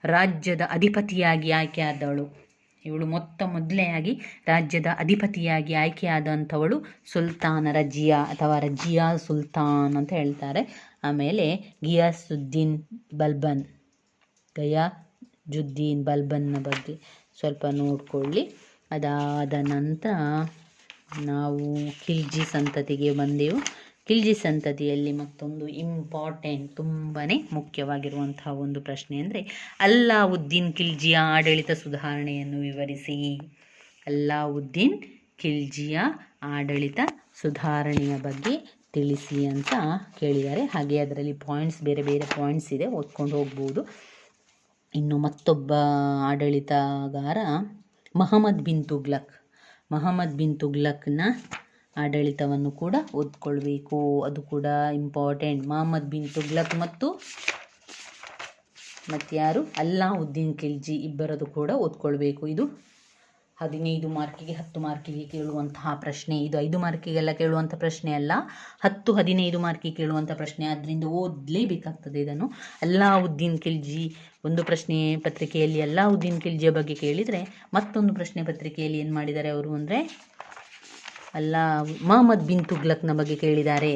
ರಾಜ್ಯದ ಅಧಿಪತಿಯಾಗಿ ಆಯ್ಕೆಯಾದವಳು. ಇವಳು ಮೊತ್ತ ಮೊದಲೆಯಾಗಿ ರಾಜ್ಯದ ಅಧಿಪತಿಯಾಗಿ ಆಯ್ಕೆಯಾದಂಥವಳು ಸುಲ್ತಾನ ರಜಿಯಾ ಅಥವಾ ರಜಿಯಾ ಸುಲ್ತಾನ್ ಅಂತ ಹೇಳ್ತಾರೆ. ಆಮೇಲೆ ಗಿಯಾಸುದ್ದೀನ್ ಬಲ್ಬನ್, ಗಯಾಜುದ್ದೀನ್ ಬಲ್ಬನ್ನ ಬಗ್ಗೆ ಸ್ವಲ್ಪ ನೋಡಿಕೊಳ್ಳಿ. ಅದಾದ ನಂತರ ನಾವು ಖಿಲ್ಜಿ ಸಂತತಿಗೆ ಬಂದೆವು. ಖಿಲ್ಜಿ ಸಂತತಿಯಲ್ಲಿ ಮತ್ತೊಂದು ಇಂಪಾರ್ಟೆಂಟ್ ತುಂಬಾ ಮುಖ್ಯವಾಗಿರುವಂತಹ ಒಂದು ಪ್ರಶ್ನೆ ಅಂದರೆ ಅಲ್ಲಾವುದ್ದೀನ್ ಖಿಲ್ಜಿಯ ಆಡಳಿತ ಸುಧಾರಣೆಯನ್ನು ವಿವರಿಸಿ. ಅಲ್ಲಾವುದ್ದೀನ್ ಖಿಲ್ಜಿಯ ಆಡಳಿತ ಸುಧಾರಣೆಯ ಬಗ್ಗೆ ತಿಳಿಸಿ ಅಂತ ಕೇಳಿದ್ದಾರೆ. ಹಾಗೆ ಅದರಲ್ಲಿ ಪಾಯಿಂಟ್ಸ್ ಬೇರೆ ಬೇರೆ ಪಾಯಿಂಟ್ಸ್ ಇದೆ, ಓದ್ಕೊಂಡು ಹೋಗ್ಬೋದು. ಇನ್ನು ಮತ್ತೊಬ್ಬ ಆಡಳಿತಗಾರ ಮಹಮ್ಮದ್ ಬಿನ್ ತುಗ್ಲಕ್. ಮಹಮ್ಮದ್ ಬಿನ್ ತುಗ್ಲಕ್ನ ಆಡಳಿತವನ್ನು ಕೂಡ ಓದ್ಕೊಳ್ಬೇಕು. ಅದು ಕೂಡ ಇಂಪಾರ್ಟೆಂಟ್ ಮಹಮ್ಮದ್ ಬಿನ್ ತುಗ್ಲಕ್ ಮತ್ತು ಮತ್ತಾರು ಅಲ್ಲಾವುದ್ದೀನ್ ಖಿಲ್ಜಿ ಇಬ್ಬರದು ಕೂಡ ಓದ್ಕೊಳ್ಬೇಕು. ಇದು ಹದಿನೈದು ಮಾರ್ಕಿಗೆ ಹತ್ತು ಮಾರ್ಕಿಗೆ ಕೇಳುವಂತಹ ಪ್ರಶ್ನೆ. ಇದು ಐದು ಮಾರ್ಕಿಗೆಲ್ಲ ಕೇಳುವಂಥ ಪ್ರಶ್ನೆ ಅಲ್ಲ, ಹತ್ತು ಹದಿನೈದು ಮಾರ್ಕಿಗೆ ಕೇಳುವಂಥ ಪ್ರಶ್ನೆ. ಆದ್ದರಿಂದ ಓದಲೇಬೇಕಾಗ್ತದೆ ಇದನ್ನು. ಅಲ್ಲಾವುದ್ದೀನ್ ಖಿಲ್ಜಿ ಒಂದು ಪ್ರಶ್ನೆ ಪತ್ರಿಕೆಯಲ್ಲಿ, ಅಲ್ಲಾವುದ್ದೀನ್ ಖಿಲ್ಜಿಯ ಬಗ್ಗೆ ಕೇಳಿದರೆ ಮತ್ತೊಂದು ಪ್ರಶ್ನೆ ಪತ್ರಿಕೆಯಲ್ಲಿ ಏನು ಮಾಡಿದ್ದಾರೆ ಅವರು ಅಂದರೆ ಅಲ್ಲ, ಮಹಮ್ಮದ್ ಬಿನ್ ತುಗ್ಲಕ್ನ ಬಗ್ಗೆ ಕೇಳಿದ್ದಾರೆ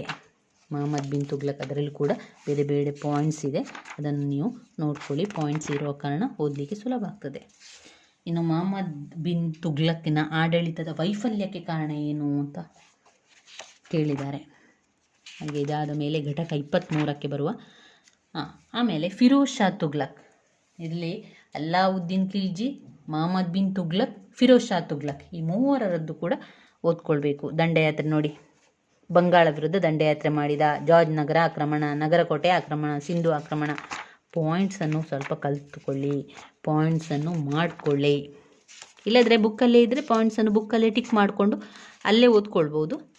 ಮಹಮ್ಮದ್ ಬಿನ್ ತುಗ್ಲಕ್ ಅದರಲ್ಲಿ ಕೂಡ ಬೇರೆ ಬೇರೆ ಪಾಯಿಂಟ್ಸ್ ಇದೆ. ಅದನ್ನು ನೀವು ನೋಡ್ಕೊಳ್ಳಿ. ಪಾಯಿಂಟ್ಸ್ ಇರೋ ಕಾರಣ ಓದಲಿಕ್ಕೆ ಸುಲಭ ಆಗ್ತದೆ. ಇನ್ನು ಮಹಮ್ಮದ್ ಬಿನ್ ತುಗ್ಲಕ್ಕಿನ ಆಡಳಿತದ ವೈಫಲ್ಯಕ್ಕೆ ಕಾರಣ ಏನು ಅಂತ ಕೇಳಿದ್ದಾರೆ. ಹಾಗೆ ಇದಾದ ಮೇಲೆ ಘಟಕ ಇಪ್ಪತ್ತ್ಮೂರಕ್ಕೆ ಬರುವ ಹಾಂ ಆಮೇಲೆ ಫಿರೋಜ್ ಶಾ ತುಗ್ಲಕ್. ಇಲ್ಲಿ ಅಲ್ಲಾವುದ್ದೀನ್ ಖಿಲ್ಜಿ, ಮಹಮ್ಮದ್ ಬಿನ್ ತುಗ್ಲಕ್, ಫಿರೋಜ್ ಶಾ ತುಗ್ಲಕ್ ಈ ಮೂವರದ್ದು ಕೂಡ ಓದ್ಕೊಳ್ಬೇಕು. ದಂಡಯಾತ್ರೆ ನೋಡಿ. ಬಂಗಾಳ ವಿರುದ್ಧ ದಂಡಯಾತ್ರೆ ಮಾಡಿದ ಜಾರ್ಜ್ ನಗರ ಆಕ್ರಮಣ, ನಗರಕೋಟೆ ಆಕ್ರಮಣ, ಸಿಂಧು ಆಕ್ರಮಣ. ಪಾಯಿಂಟ್ಸನ್ನು ಸ್ವಲ್ಪ ಕಲಿತುಕೊಳ್ಳಿ. ಪಾಯಿಂಟ್ಸನ್ನು ಮಾಡಿಕೊಳ್ಳಿ. ಇಲ್ಲದ್ರೆ ಬುಕ್ಕಲ್ಲೇ ಇದ್ದರೆ ಪಾಯಿಂಟ್ಸನ್ನು ಬುಕ್ಕಲ್ಲೇ ಟಿಕ್ ಮಾಡಿಕೊಂಡು ಅಲ್ಲೇ ಓದ್ಕೊಳ್ಬೋದು.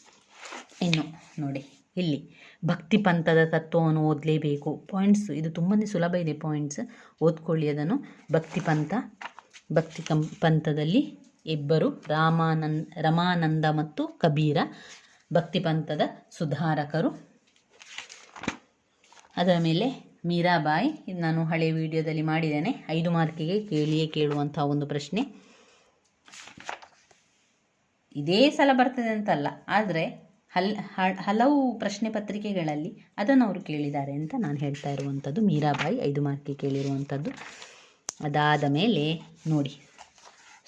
ಇನ್ನು ನೋಡಿ, ಇಲ್ಲಿ ಭಕ್ತಿ ಪಂಥದ ತತ್ವವನ್ನು ಓದಲೇಬೇಕು. ಪಾಯಿಂಟ್ಸ್ ಇದು ತುಂಬಾ ಸುಲಭ ಇದೆ ಪಾಯಿಂಟ್ಸ್. ಓದ್ಕೊಳ್ಳಿ ಅದನ್ನು. ಭಕ್ತಿ ಪಂಥ, ಭಕ್ತಿ ಕಂ, ಪಂಥದಲ್ಲಿ ಇಬ್ಬರು ರಾಮಾನಂದ ರಮಾನಂದ ಮತ್ತು ಕಬೀರ ಭಕ್ತಿ ಪಂಥದ ಸುಧಾರಕರು. ಅದರ ಮೇಲೆ ಮೀರಾಬಾಯಿ ಇದು ನಾನು ಹಳೆ ವಿಡಿಯೋದಲ್ಲಿ ಮಾಡಿದ್ದೇನೆ. ಐದು ಮಾರ್ಕಿಗೆ ಕೇಳಿಯೇ ಕೇಳುವಂಥ ಒಂದು ಪ್ರಶ್ನೆ. ಇದೇ ಸಲ ಬರ್ತದೆ ಅಂತಲ್ಲ, ಆದರೆ ಹಲ್ ಹಲವು ಪ್ರಶ್ನೆ ಪತ್ರಿಕೆಗಳಲ್ಲಿ ಅದನ್ನು ಅವರು ಕೇಳಿದ್ದಾರೆ ಅಂತ ನಾನು ಹೇಳ್ತಾ ಇರುವಂಥದ್ದು. ಮೀರಾಬಾಯಿ ಐದು ಮಾರ್ಕಿಗೆ ಕೇಳಿರುವಂಥದ್ದು. ಅದಾದ ಮೇಲೆ ನೋಡಿ.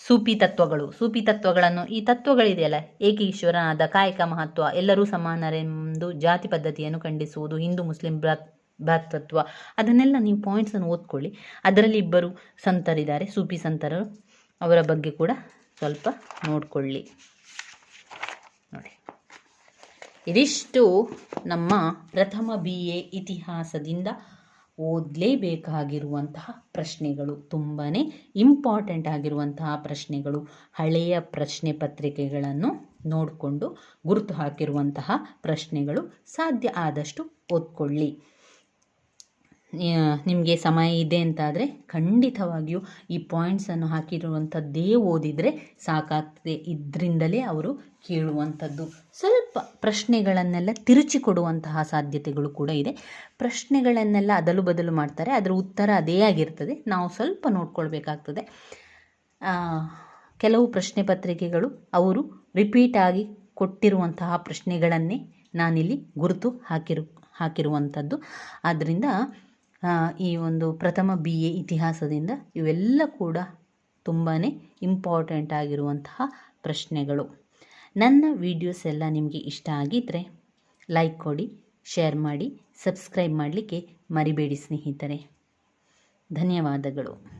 ಸೂಫಿ ತತ್ವಗಳು. ಸೂಪಿ ತತ್ವಗಳನ್ನು ಈ ತತ್ವಗಳಿದೆಯಲ್ಲ? ಏಕೀಶ್ವರನಾದ ಕಾಯಕ ಮಹತ್ವ? ಎಲ್ಲರೂ ಸಮಾನರೆಂದು ಜಾತಿ ಪದ್ಧತಿಯನ್ನು ಖಂಡಿಸುವುದು ಹಿಂದೂ, ಮುಸ್ಲಿಂ ಭ್ರಾತ್, ಭ್ರಾತೃತ್ವ. ಅದನ್ನೆಲ್ಲ ನೀವು ಪಾಯಿಂಟ್ಸನ್ನು ಓದ್ಕೊಳ್ಳಿ. ಅದರಲ್ಲಿ ಇಬ್ಬರು ಸಂತರಿದ್ದಾರೆ. ಸೂಪಿ ಸಂತರು ಅವರ ಬಗ್ಗೆ ಕೂಡ ಸ್ವಲ್ಪ ನೋಡಿಕೊಳ್ಳಿ. ನೋಡಿ. ಇದಿಷ್ಟು ನಮ್ಮ ಪ್ರಥಮ ಬಿ ಎ ಇತಿಹಾಸದಿಂದ ಓದಲೇಬೇಕಾಗಿರುವಂತಹ ಪ್ರಶ್ನೆಗಳು ತುಂಬಾ ಇಂಪಾರ್ಟೆಂಟ್ ಆಗಿರುವಂತಹ ಪ್ರಶ್ನೆಗಳು, ಹಳೆಯ ಪ್ರಶ್ನೆ ಪತ್ರಿಕೆಗಳನ್ನು ನೋಡಿಕೊಂಡು ಗುರುತು ಹಾಕಿರುವಂತಹ ಪ್ರಶ್ನೆಗಳು ಸಾಧ್ಯ ಆದಷ್ಟು ಓದ್ಕೊಳ್ಳಿ. ನಿಮಗೆ ಸಮಯ ಇದೆ ಅಂತಾದರೆ ಖಂಡಿತವಾಗಿಯೂ ಈ ಪಾಯಿಂಟ್ಸನ್ನು ಹಾಕಿರುವಂಥದ್ದೇ ಓದಿದರೆ ಸಾಕಾಗ್ತದೆ ಇದರಿಂದಲೇ ಅವರು ಕೇಳುವಂಥದ್ದು. ಸ್ವಲ್ಪ ಪ್ರಶ್ನೆಗಳನ್ನೆಲ್ಲ ತಿರುಚಿ ಕೊಡುವಂತಹ ಸಾಧ್ಯತೆಗಳು ಕೂಡ ಇದೆ. ಪ್ರಶ್ನೆಗಳನ್ನೆಲ್ಲ ಅದಲು ಬದಲು ಮಾಡ್ತಾರೆ, ಅದರ ಉತ್ತರ ಅದೇ ಆಗಿರ್ತದೆ. ನಾವು ಸ್ವಲ್ಪ ನೋಡ್ಕೊಳ್ಬೇಕಾಗ್ತದೆ. ಕೆಲವು ಪ್ರಶ್ನೆ ಪತ್ರಿಕೆಗಳು ಅವರು ರಿಪೀಟ್ ಆಗಿ ಕೊಟ್ಟಿರುವಂತಹ ಪ್ರಶ್ನೆಗಳನ್ನೇ ನಾನಿಲ್ಲಿ ಗುರುತು ಹಾಕಿರು, ಹಾಕಿರುವಂಥದ್ದು. ಆದ್ದರಿಂದ ಈ ಒಂದು ಪ್ರಥಮ ಬಿ ಎ ಇತಿಹಾಸದಿಂದ ಇವೆಲ್ಲ ಕೂಡ ತುಂಬಾ ಇಂಪಾರ್ಟೆಂಟ್ ಆಗಿರುವಂತಹ ಪ್ರಶ್ನೆಗಳು. ನನ್ನ ವಿಡಿಯೋಸ್ ಎಲ್ಲ ನಿಮಗೆ ಇಷ್ಟ ಆಗಿದ್ದರೆ ಲೈಕ್ ಕೊಡಿ ಶೇರ್ ಮಾಡಿ ಸಬ್ಸ್ಕ್ರೈಬ್ ಮಾಡಲಿಕ್ಕೆ ಮರಿಬೇಡಿ ಸ್ನೇಹಿತರೆ. ಧನ್ಯವಾದಗಳು.